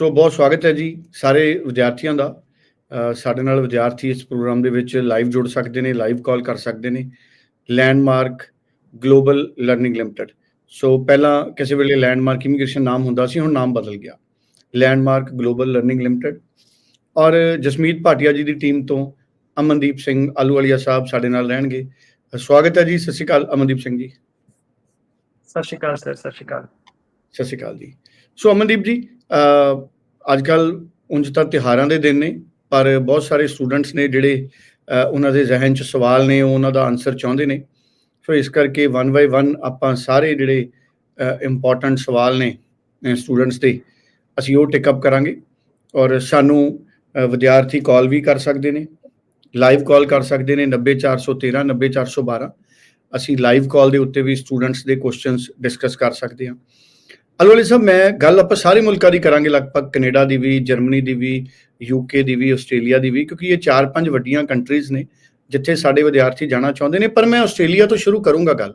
ਸੋ ਬਹੁਤ ਸਵਾਗਤ ਹੈ ਜੀ ਸਾਰੇ ਵਿਦਿਆਰਥੀਆਂ ਦਾ। ਸਾਡੇ ਨਾਲ ਵਿਦਿਆਰਥੀ ਇਸ ਪ੍ਰੋਗਰਾਮ ਦੇ ਵਿੱਚ ਲਾਈਵ ਜੁੜ ਸਕਦੇ ਨੇ ਲਾਈਵ ਕਾਲ ਕਰ ਸਕਦੇ ਨੇ। Landmark global learning limited so ਪਹਿਲਾਂ ਕਿਸੇ ਵੇਲੇ ਲੈਂਡਮਾਰਕ ਇਮੀਗ੍ਰੇਸ਼ਨ ਨਾਮ ਹੁੰਦਾ ਸੀ ਹੁਣ ਨਾਮ ਬਦਲ ਗਿਆ। ਲੈਂਡਮਾਰਕ ਗਲੋਬਲ ਲਰਨਿੰਗ ਲਿਮਟਿਡ ਔਰ ਜਸਮੀਤ ਭਾਟੀਆ ਜੀ ਦੀ ਟੀਮ ਤੋਂ ਅਮਨਦੀਪ ਸਿੰਘ ਆਲੂਵਾਲੀਆ ਸਾਹਿਬ ਸਾਡੇ ਨਾਲ ਰਹਿਣਗੇ। ਸਵਾਗਤ ਹੈ ਜੀ ਸਤਿ ਸ਼੍ਰੀ ਅਕਾਲ ਅਮਨਦੀਪ ਸਿੰਘ ਜੀ। ਸਤਿ ਸ਼੍ਰੀ ਅਕਾਲ ਸਰ ਸਤਿ ਸ਼੍ਰੀ ਅਕਾਲ। ਸਤਿ ਸ਼੍ਰੀ ਅਕਾਲ ਜੀ। ਸੋ ਅਮਨਦੀਪ ਜੀ ਅੱਜ ਕੱਲ ਉਂਝ ਤਾਂ ਤਿਹਾਰਾਂ ਦੇ ਦਿਨ ਨੇ, ਪਰ ਬਹੁਤ ਸਾਰੇ ਸਟੂਡੈਂਟਸ ਨੇ ਜਿਹੜੇ ਉਹਨਾਂ ਦੇ ਜ਼ਿਹਨ 'ਚ ਸਵਾਲ ਨੇ, ਉਹ ਉਹਨਾਂ ਦਾ ਆਨਸਰ ਚਾਹੁੰਦੇ ਨੇ। ਸੋ ਇਸ ਕਰਕੇ ਵਨ ਬਾਈ ਵਨ ਆਪਾਂ ਸਾਰੇ ਜਿਹੜੇ ਇੰਪੋਰਟੈਂਟ ਸਵਾਲ ਨੇ ਸਟੂਡੈਂਟਸ ਦੇ, ਅਸੀਂ ਉਹ ਟਿਕ ਅਪ ਕਰਾਂਗੇ। ਔਰ ਸਾਨੂੰ ਵਿਦਿਆਰਥੀ ਕਾਲ ਵੀ ਕਰ ਸਕਦੇ ਨੇ ਲਾਈਵ ਕਾਲ ਕਰ ਸਕਦੇ ਨੇ 90413 90412 ਅਸੀਂ ਲਾਈਵ ਕਾਲ ਦੇ ਉੱਤੇ ਵੀ ਸਟੂਡੈਂਟਸ ਦੇ ਕੁਐਸਚਨਸ ਡਿਸਕਸ ਕਰ ਸਕਦੇ ਹਾਂ। ਅਲਵਾਲੀ ਸਾਹਿਬ, ਮੈਂ ਗੱਲ ਆਪਾਂ ਸਾਰੇ ਮੁਲਕਾਂ ਦੀ ਕਰਾਂਗੇ, ਲਗਭਗ ਕੈਨੇਡਾ ਦੀ ਵੀ, ਜਰਮਨੀ ਦੀ ਵੀ ਯੂਕੇ ਦੀ ਵੀ, ਆਸਟ੍ਰੇਲੀਆ ਦੀ ਵੀ, ਕਿਉਂਕਿ ਇਹ ਚਾਰ ਪੰਜ ਵੱਡੀਆਂ ਕੰਟਰੀਜ਼ ਨੇ, ਜਿੱਥੇ ਸਾਡੇ ਵਿਦਿਆਰਥੀ ਜਾਣਾ ਚਾਹੁੰਦੇ ਨੇ, ਪਰ ਮੈਂ ਆਸਟ੍ਰੇਲੀਆ ਤੋਂ ਸ਼ੁਰੂ ਕਰੂੰਗਾ ਗੱਲ।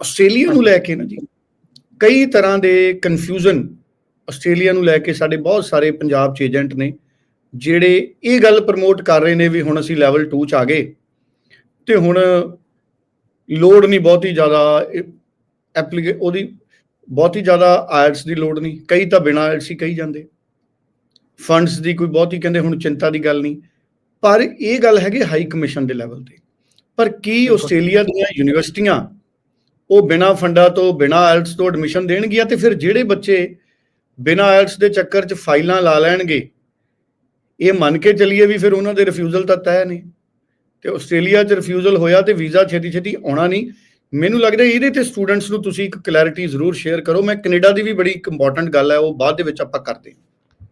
ਆਸਟ੍ਰੇਲੀਆ ਨੂੰ ਲੈ ਕੇ ਨਾ ਜੀ, ਕਈ ਤਰ੍ਹਾਂ ਦੇ ਕਨਫਿਊਜ਼ਨ ਆਸਟ੍ਰੇਲੀਆ ਨੂੰ ਲੈ ਕੇ ਸਾਡੇ ਬਹੁਤ ਸਾਰੇ ਪੰਜਾਬ ਚ ਏਜੰਟ ਨੇ, ਜਿਹੜੇ ਇਹ ਗੱਲ ਪ੍ਰਮੋਟ ਕਰ ਰਹੇ ਨੇ ਵੀ ਹੁਣ ਅਸੀਂ ਲੈਵਲ 2 ਚ ਆ ਗਏ, ਤੇ ਹੁਣ ਲੋਡ ਨਹੀਂ ਬਹੁਤੀ ਜ਼ਿਆਦਾ ਐਪਲੀਕੇ ਉਹਦੀ ਬਹੁਤੀ ਜ਼ਿਆਦਾ ਆਇਲਸ ਦੀ ਲੋਡ ਨਹੀਂ। ਕਈ ਤਾਂ ਬਿਨਾਂ ਆਇਲਸ ਹੀ ਕਹੀ ਜਾਂਦੇ। ਫੰਡਸ ਦੀ ਕੋਈ ਬਹੁਤੀ ਕਹਿੰਦੇ ਹੁਣ ਚਿੰਤਾ ਦੀ ਗੱਲ ਨਹੀਂ। ਪਰ ਇਹ ਗੱਲ ਹੈਗੀ ਹਾਈ ਕਮਿਸ਼ਨ ਦੇ ਲੈਵਲ ਤੇ। ਪਰ ਕੀ ਆਸਟ੍ਰੇਲੀਆ ਦੀਆਂ ਯੂਨੀਵਰਸਿਟੀਆਂ ਉਹ ਬਿਨਾਂ ਫੰਡਾਂ ਤੋਂ ਬਿਨਾਂ ਆਇਲਸ ਤੋਂ ਐਡਮਿਸ਼ਨ ਦੇਣਗੀਆਂ ਤੇ ਫਿਰ ਜਿਹੜੇ ਬੱਚੇ ਬਿਨਾਂ ਆਇਲਸ ਦੇ ਚੱਕਰ 'ਚ ਫਾਈਲਾਂ ਲਾ ਲੈਣਗੇ ਇਹ ਮੰਨ ਕੇ ਚੱਲੀਏ ਵੀ ਫਿਰ ਉਹਨਾਂ ਦੇ ਰਿਫਿਊਜ਼ਲ ਤਾਂ ਤੈਅ ਨੇ। ਤੇ ਆਸਟ੍ਰੇਲੀਆ 'ਚ ਰਿਫਿਊਜ਼ਲ ਹੋਇਆ ਤੇ ਵੀਜ਼ਾ ਛੇਤੀ ਛੇਤੀ ਆਉਣਾ ਨਹੀਂ। ਮੈਨੂੰ ਲੱਗਦਾ ਇਹਦੇ ਤੇ ਸਟੂਡੈਂਟਸ ਨੂੰ ਤੁਸੀਂ ਇੱਕ ਕਲੈਰਿਟੀ ਜ਼ਰੂਰ ਸ਼ੇਅਰ ਕਰੋ। ਮੈਂ ਕੈਨੇਡਾ ਦੀ ਵੀ ਬੜੀ ਇੱਕ ਇੰਪੋਰਟੈਂਟ ਗੱਲ ਹੈ, ਉਹ ਬਾਅਦ ਦੇ ਵਿੱਚ ਆਪਾਂ ਕਰਦੇ ਹਾਂ।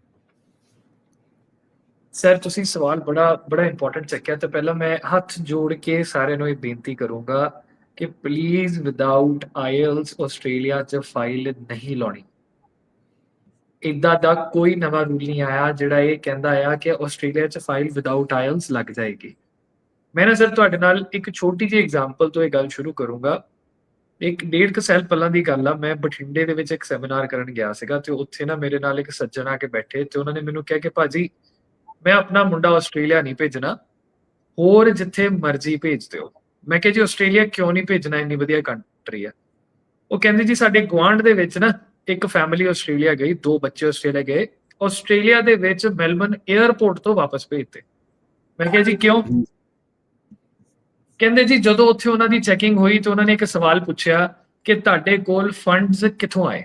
ਸਰ ਤੁਸੀਂ ਸਵਾਲ ਬੜਾ ਬੜਾ ਇੰਪੋਰਟੈਂਟ ਚੱਕਿਆ। ਤਾਂ ਪਹਿਲਾਂ ਮੈਂ ਹੱਥ ਜੋੜ ਕੇ ਸਾਰਿਆਂ ਨੂੰ ਇਹ ਬੇਨਤੀ ਕਰੂੰਗਾ ਕਿ ਪਲੀਜ਼ ਵਿਦਆਊਟ ਆਇਲਸ ਆਸਟ੍ਰੇਲੀਆ 'ਚ ਫਾਈਲ ਨਹੀਂ ਲਾਉਣੀ। ਇਦਾਂ ਦਾ ਕੋਈ ਨਵਾਂ ਰੂਲ ਨਹੀਂ ਆਇਆ ਜਿਹੜਾ ਇਹ ਕਹਿੰਦਾ ਆ ਕਿ ਆਸਟ੍ਰੇਲੀਆ 'ਚ ਫਾਈਲ ਵਿਦਆਊਟ ਆਇਲਸ ਲੱਗ ਜਾਏਗੀ। ਮੈਂ ਨਾ ਸਰ ਤੁਹਾਡੇ ਨਾਲ ਇੱਕ ਛੋਟੀ ਜਿਹੀ ਐਗਜ਼ਾਮਪਲ ਤੋਂ ਇਹ ਗੱਲ ਸ਼ੁਰੂ ਕਰੂੰਗਾ। ਇੱਕ ਡੇਢ ਕੁ ਸਾਲ ਪਹਿਲਾਂ ਦੀ ਗੱਲ ਆ, ਮੈਂ ਬਠਿੰਡੇ ਦੇ ਵਿੱਚ ਇੱਕ ਸੈਮੀਨਾਰ ਕਰਨ ਗਿਆ ਸੀਗਾ ਤੇ ਉੱਥੇ ਨਾ ਮੇਰੇ ਨਾਲ ਇੱਕ ਸੱਜਣ ਆ ਕੇ ਬੈਠੇ ਤੇ ਉਹਨਾਂ ਨੇ ਮੈਨੂੰ ਕਿਹਾ ਕਿ ਭਾਜੀ, ਮੈਂ ਆਪਣਾ ਮੁੰਡਾ ਆਸਟ੍ਰੇਲੀਆ ਨਹੀਂ ਭੇਜਣਾ, ਹੋਰ ਜਿੱਥੇ ਮਰਜ਼ੀ ਭੇਜ ਦਿਓ। ਮੈਂ ਕਿਹਾ ਜੀ, ਆਸਟ੍ਰੇਲੀਆ ਕਿਉਂ ਨਹੀਂ ਭੇਜਣਾ? ਇੰਨੀ ਵਧੀਆ ਕੰਟਰੀ ਆ। ਉਹ ਕਹਿੰਦੇ ਜੀ, ਸਾਡੇ ਗੁਆਂਢ ਦੇ ਵਿੱਚ ਨਾ ਇੱਕ ਫੈਮਿਲੀ ਆਸਟ੍ਰੇਲੀਆ ਗਈ, ਦੋ ਬੱਚੇ ਆਸਟ੍ਰੇਲੀਆ ਗਏ। ਆਸਟ੍ਰੇਲੀਆ ਦੇ ਵਿੱਚ ਮੈਲਬਨ 에ਅਰਪੋਰਟ ਤੋਂ ਵਾਪਸ ਭੇਜਤੇ। ਮੈਂ ਕਿਹਾ ਜੀ, ਕਿਉਂ? ਕਹਿੰਦੇ ਜੀ ਜਦੋਂ ਉੱਥੇ ਉਹਨਾਂ ਦੀ ਚੈਕਿੰਗ ਹੋਈ ਤਾਂ ਉਹਨਾਂ ਨੇ ਇੱਕ ਸਵਾਲ ਪੁੱਛਿਆ ਕਿ ਤੁਹਾਡੇ ਕੋਲ ਫੰਡਸ ਕਿੱਥੋਂ ਆਏ?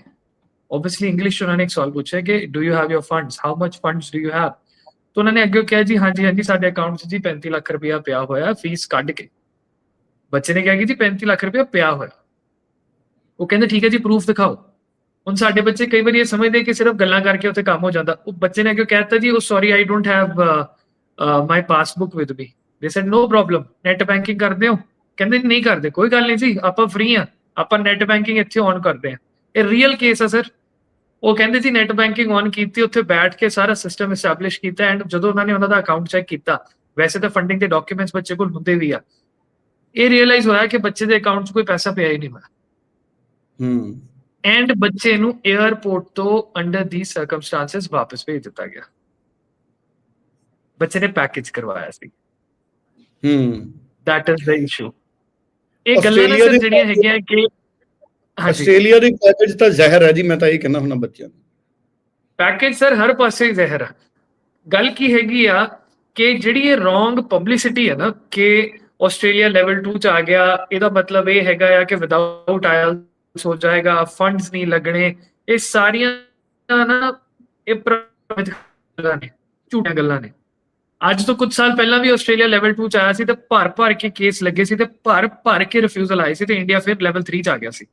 ਆਬਵੀਅਸਲੀ ਇੰਗਲਿਸ਼ ਉਹਨਾਂ ਨੇ ਇੱਕ ਸਵਾਲ ਪੁੱਛਿਆ ਕਿ do you have your funds how much funds do you have ਤਾਂ ਉਹਨਾਂ ਨੇ ਅੱਗੇ ਕਿਹਾ ਜੀ, ਹਾਂਜੀ ਹਾਂਜੀ, ਸਾਡੇ ਅਕਾਊਂਟ 'ਚ ਜੀ 35 ਲੱਖ ਰੁਪਇਆ ਪਿਆ ਹੋਇਆ ਫੀਸ ਕੱਢ ਕੇ। ਬੱਚੇ ਨੇ ਕਿਹਾ ਕਿ ਜੀ 35 ਲੱਖ ਰੁਪਇਆ ਪਿਆ ਹੋਇਆ। ਉਹ ਕਹਿੰਦੇ, ਠੀਕ ਹੈ ਜੀ ਪ੍ਰੂਫ ਦਿਖਾਓ। ਹੁਣ ਸਾਡੇ ਬੱਚੇ ਕਈ ਵਾਰੀ ਇਹ ਸਮਝਦੇ ਕਿ ਸਿਰਫ ਗੱਲਾਂ ਕਰਕੇ ਉੱਥੇ ਕੰਮ ਹੋ ਜਾਂਦਾ। ਉਹ ਬੱਚੇ ਨੇ ਅੱਗੇ ਕਹਿਤਾ ਜੀ ਉਹ sorry I don't have my passbook with me they said no problem net banking ਕਰਦੇ ਹੋ? ਕਹਿੰਦੇ ਨਹੀਂ ਕਰਦੇ ਕੋਈ ਗੱਲ ਨਹੀਂ ਜੀ ਆਪਾਂ ਫ੍ਰੀ ਆ ਆਪਾਂ ਨੈਟ ਬੈਂਕਿੰਗ ਇੱਥੇ ਔਨ ਕਰਦੇ ਆ ਇਹ ਰੀਅਲ ਕੇਸ ਆ ਸਰ ਉਹ ਕਹਿੰਦੇ ਜੀ ਨੈਟ ਬੈਂਕਿੰਗ ਔਨ ਕੀਤੀ ਉੱਥੇ ਬੈਠ ਕੇ ਸਾਰਾ ਸਿਸਟਮ ਐਸਟੈਬਲਿਸ਼ ਕੀਤਾ ਐਂਡ ਜਦੋਂ ਉਹਨਾਂ ਨੇ ਉਹਨਾਂ ਦਾ ਅਕਾਊਂਟ ਚੈੱਕ ਕੀਤਾ ਵੈਸੇ ਤਾਂ ਫੰਡਿੰਗ ਦੇ ਡਾਕੂਮੈਂਟਸ ਬੱਚੇ ਕੋਲ ਹੁੰਦੇ ਵੀ ਆ। ਇਹ ਰੀਅਲਾਈਜ਼ ਹੋਇਆ ਕਿ ਬੱਚੇ ਦੇ ਅਕਾਊਂਟ 'ਚ ਕੋਈ ਪੈਸਾ ਪਿਆ ਹੀ ਨਹੀਂ ਹੋਇਆ। ਹੂੰ। ਐਂਡ ਬੱਚੇ ਨੂੰ 에ਅਰਪੋਰਟ ਤੋਂ ਅੰਡਰ ਦੀ ਸਰਕਮਸਟੈਂਸਸ ਵਾਪਸ ਭੇਜ ਦਿੱਤਾ ਗਿਆ। ਬੱਚੇ ਨੇ ਪੈਕੇਜ ਕਰਵਾਇਆ ਸੀ। ਹੂੰ। ਦੈਟ ਇਜ਼ ਦ ਇਸ਼ੂ ਇਹ ਗੱਲਾਂ ਨੇ ਜਿਹੜੀਆਂ ਹੈਗੀਆਂ ਕਿ ਆਸਟ੍ਰੇਲੀਆ ਦੇ ਪੈਕੇਜ ਤਾਂ ਜ਼ਹਿਰ ਹੈ ਜੀ ਮੈਂ ਤਾਂ ਇਹ ਕਹਿੰਦਾ ਹੁੰਦਾ ਬੱਚਿਆਂ ਨੂੰ। ਪੈਕੇਜ ਸਰ ਹਰ ਪਾਸੇ ਜ਼ਹਿਰ ਆ। ਗੱਲ ਕੀ ਹੈਗੀ ਆ ਕਿ ਜਿਹੜੀ ਇਹ ਰੋਂਗ ਪਬਲਿਸਿਟੀ ਹੈ ਨਾ ਕਿ ਆਸਟ੍ਰੇਲੀਆ ਲੈਵਲ 2 ਚ ਆ ਗਿਆ ਇਹਦਾ ਮਤਲਬ ਇਹ ਹੈਗਾ ਆ ਕਿ ਵਿਦਆਊਟ ਆਇਲਸ ਹੋ ਜਾਏਗਾ ਫੰਡਸ ਨਹੀਂ ਲੱਗਣੇ ਇਹ ਸਾਰੀਆਂ ਨਾ ਇਹ ਪ੍ਰਮਿਤ ਗੱਲਾਂ ਨੇ ਝੂਠੀਆਂ ਗੱਲਾਂ ਨੇ। ਅੱਜ ਤੋਂ ਕੁਝ ਸਾਲ ਪਹਿਲਾਂ ਵੀ ਆਸਟ੍ਰੇਲੀਆ ਲੈਵਲ 2 ਚ ਆਇਆ ਸੀ ਤੇ ਭਰ ਭਰ ਕੇ ਕੇਸ ਲੱਗੇ ਸੀ ਤੇ ਭਰ ਭਰ ਕੇ ਰਿਫਿਊਜ਼ਲ ਆਏ ਸੀ ਤੇ ਇੰਡੀਆ ਫਿਰ ਲੈਵਲ 3 ਚ ਆ ਗਿਆ ਸੀ।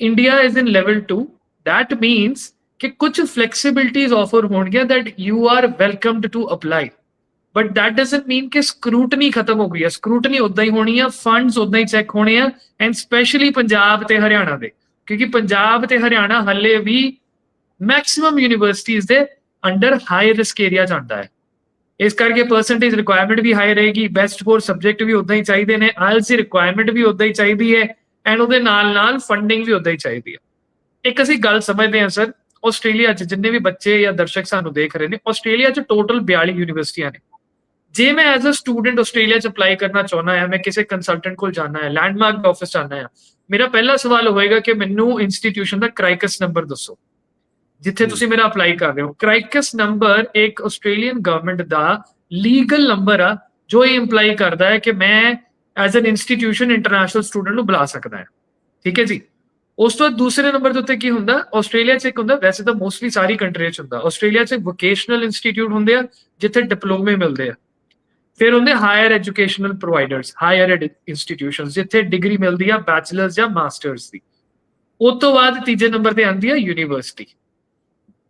India is in level 2 that means ਕਿ ਕੁਝ flexibilities offer ਹੋਣਗੀਆਂ that you are welcomed to apply. But that doesn't mean ਕਿ scrutiny ਖਤਮ ਹੋ ਗਈ ਹੈ। ਸਕਰੂਟਨੀ ਉਦਾਂ ਹੀ ਹੋਣੀ ਆ ਫੰਡਸ ਉਦਾਂ ਹੀ ਚੈੱਕ ਹੋਣੇ ਆ ਐਂਡ ਸਪੈਸ਼ਲੀ ਪੰਜਾਬ ਤੇ ਹਰਿਆਣਾ ਦੇ। ਕਿਉਂਕਿ ਪੰਜਾਬ ਤੇ ਹਰਿਆਣਾ ਹੱਲੇ ਵੀ ਮੈਕਸਿਮਮ ਯੂਨੀਵਰਸਿਟੀਜ਼ ਦੇ ਅੰਡਰ ਹਾਈ ਰਿਸਕ ਏਰੀਆ ਜਾਂਦਾ ਹੈ। ਇਸ ਕਰਕੇ ਪਰਸੈਂਟੇਜ ਰਿਕੁਆਇਰਮੈਂਟ ਵੀ ਹਾਈ ਰਹੇਗੀ ਬੈਸਟ ਕੋਰ ਸਬਜੈਕਟ ਵੀ ਉਦਾਂ ਹੀ ਚਾਹੀਦੇ ਨੇ ਆਇਲਸ ਦੀ ਰਿਕੁਆਇਰਮੈਂਟ ਵੀ ਉਦਾਂ ਹੀ ਚਾਹੀਦੀ ਹੈ ਐਂਡ ਉਹਦੇ ਨਾਲ ਨਾਲ ਫੰਡਿੰਗ ਵੀ ਉਦਾਂ ਹੀ ਚਾਹੀਦੀ ਹੈ। ਇੱਕ ਅਸੀਂ ਗੱਲ ਸਮਝਦੇ ਹਾਂ ਸਰ ਆਸਟ੍ਰੇਲੀਆ 'ਚ ਜਿੰਨੇ ਵੀ ਬੱਚੇ ਜਾਂ ਦਰਸ਼ਕ ਸਾਨੂੰ ਦੇਖ ਰਹੇ ਨੇ, ਆਸਟ੍ਰੇਲੀਆ 'ਚ ਟੋਟਲ 42 ਯੂਨੀਵਰਸਿਟੀਆਂ ਨੇ। ਜੇ ਮੈਂ ਐਜ਼ ਅ ਸਟੂਡੈਂਟ ਆਸਟ੍ਰੇਲੀਆ 'ਚ ਅਪਲਾਈ ਕਰਨਾ ਚਾਹੁੰਦਾ ਹਾਂ, ਮੈਂ ਕਿਸੇ ਕੰਸਲਟੈਂਟ ਕੋਲ ਜਾਣਾ ਹੈ ਲੈਂਡਮਾਰਕ ਦੇ ਆਫਿਸ ਜਾਣਾ ਹੈ, ਮੇਰਾ ਪਹਿਲਾ ਸਵਾਲ ਹੋਏਗਾ ਕਿ ਮੈਨੂੰ ਇੰਸਟੀਟਿਊਸ਼ਨ ਦਾ ਕ੍ਰਾਈਕਸ ਨੰਬਰ ਦੱਸੋ। ਜਿੱਥੇ ਤੁਸੀਂ ਮੇਰਾ ਅਪਲਾਈ ਕਰ ਰਹੇ ਹੋ। ਕ੍ਰਾਈਕਸ ਨੰਬਰ ਇੱਕ ਆਸਟ੍ਰੇਲੀਅਨ ਗਵਰਨਮੈਂਟ ਦਾ ਲੀਗਲ ਨੰਬਰ ਆ ਜੋ ਇਹ ਇੰਪਲਾਈ ਕਰਦਾ ਹੈ ਕਿ ਮੈਂ as an institution international student ਨੂੰ ਬੁਲਾ ਸਕਦਾ ਹਾਂ। ਠੀਕ ਹੈ ਜੀ? ਉਸ ਤੋਂ ਬਾਅਦ ਦੂਸਰੇ ਨੰਬਰ ਦੇ ਉੱਤੇ ਕੀ ਹੁੰਦਾ? ਆਸਟ੍ਰੇਲੀਆ 'ਚ ਇੱਕ ਹੁੰਦਾ ਵੈਸੇ ਤਾਂ ਮੋਸਟਲੀ ਸਾਰੀ ਕੰਟਰੀਆਂ 'ਚ ਹੁੰਦਾ। ਆਸਟ੍ਰੇਲੀਆ 'ਚ ਵੋਕੇਸ਼ਨਲ ਇੰਸਟੀਚਿਊਟ ਹੁੰਦੇ ਆ ਜਿੱਥੇ ਡਿਪਲੋਮੇ ਮਿਲਦੇ ਆ। ਫਿਰ ਹੁੰਦੇ higher educational providers higher institutions ਜਿੱਥੇ ਡਿਗਰੀ ਮਿਲਦੀ ਆ ਬੈਚਲਰਸ ਜਾਂ ਮਾਸਟਰਸ ਦੀ। ਉਸ ਤੋਂ ਬਾਅਦ ਤੀਜੇ ਨੰਬਰ ਤੇ ਆਂਦੀ ਆ ਯੂਨੀਵਰਸਿਟੀ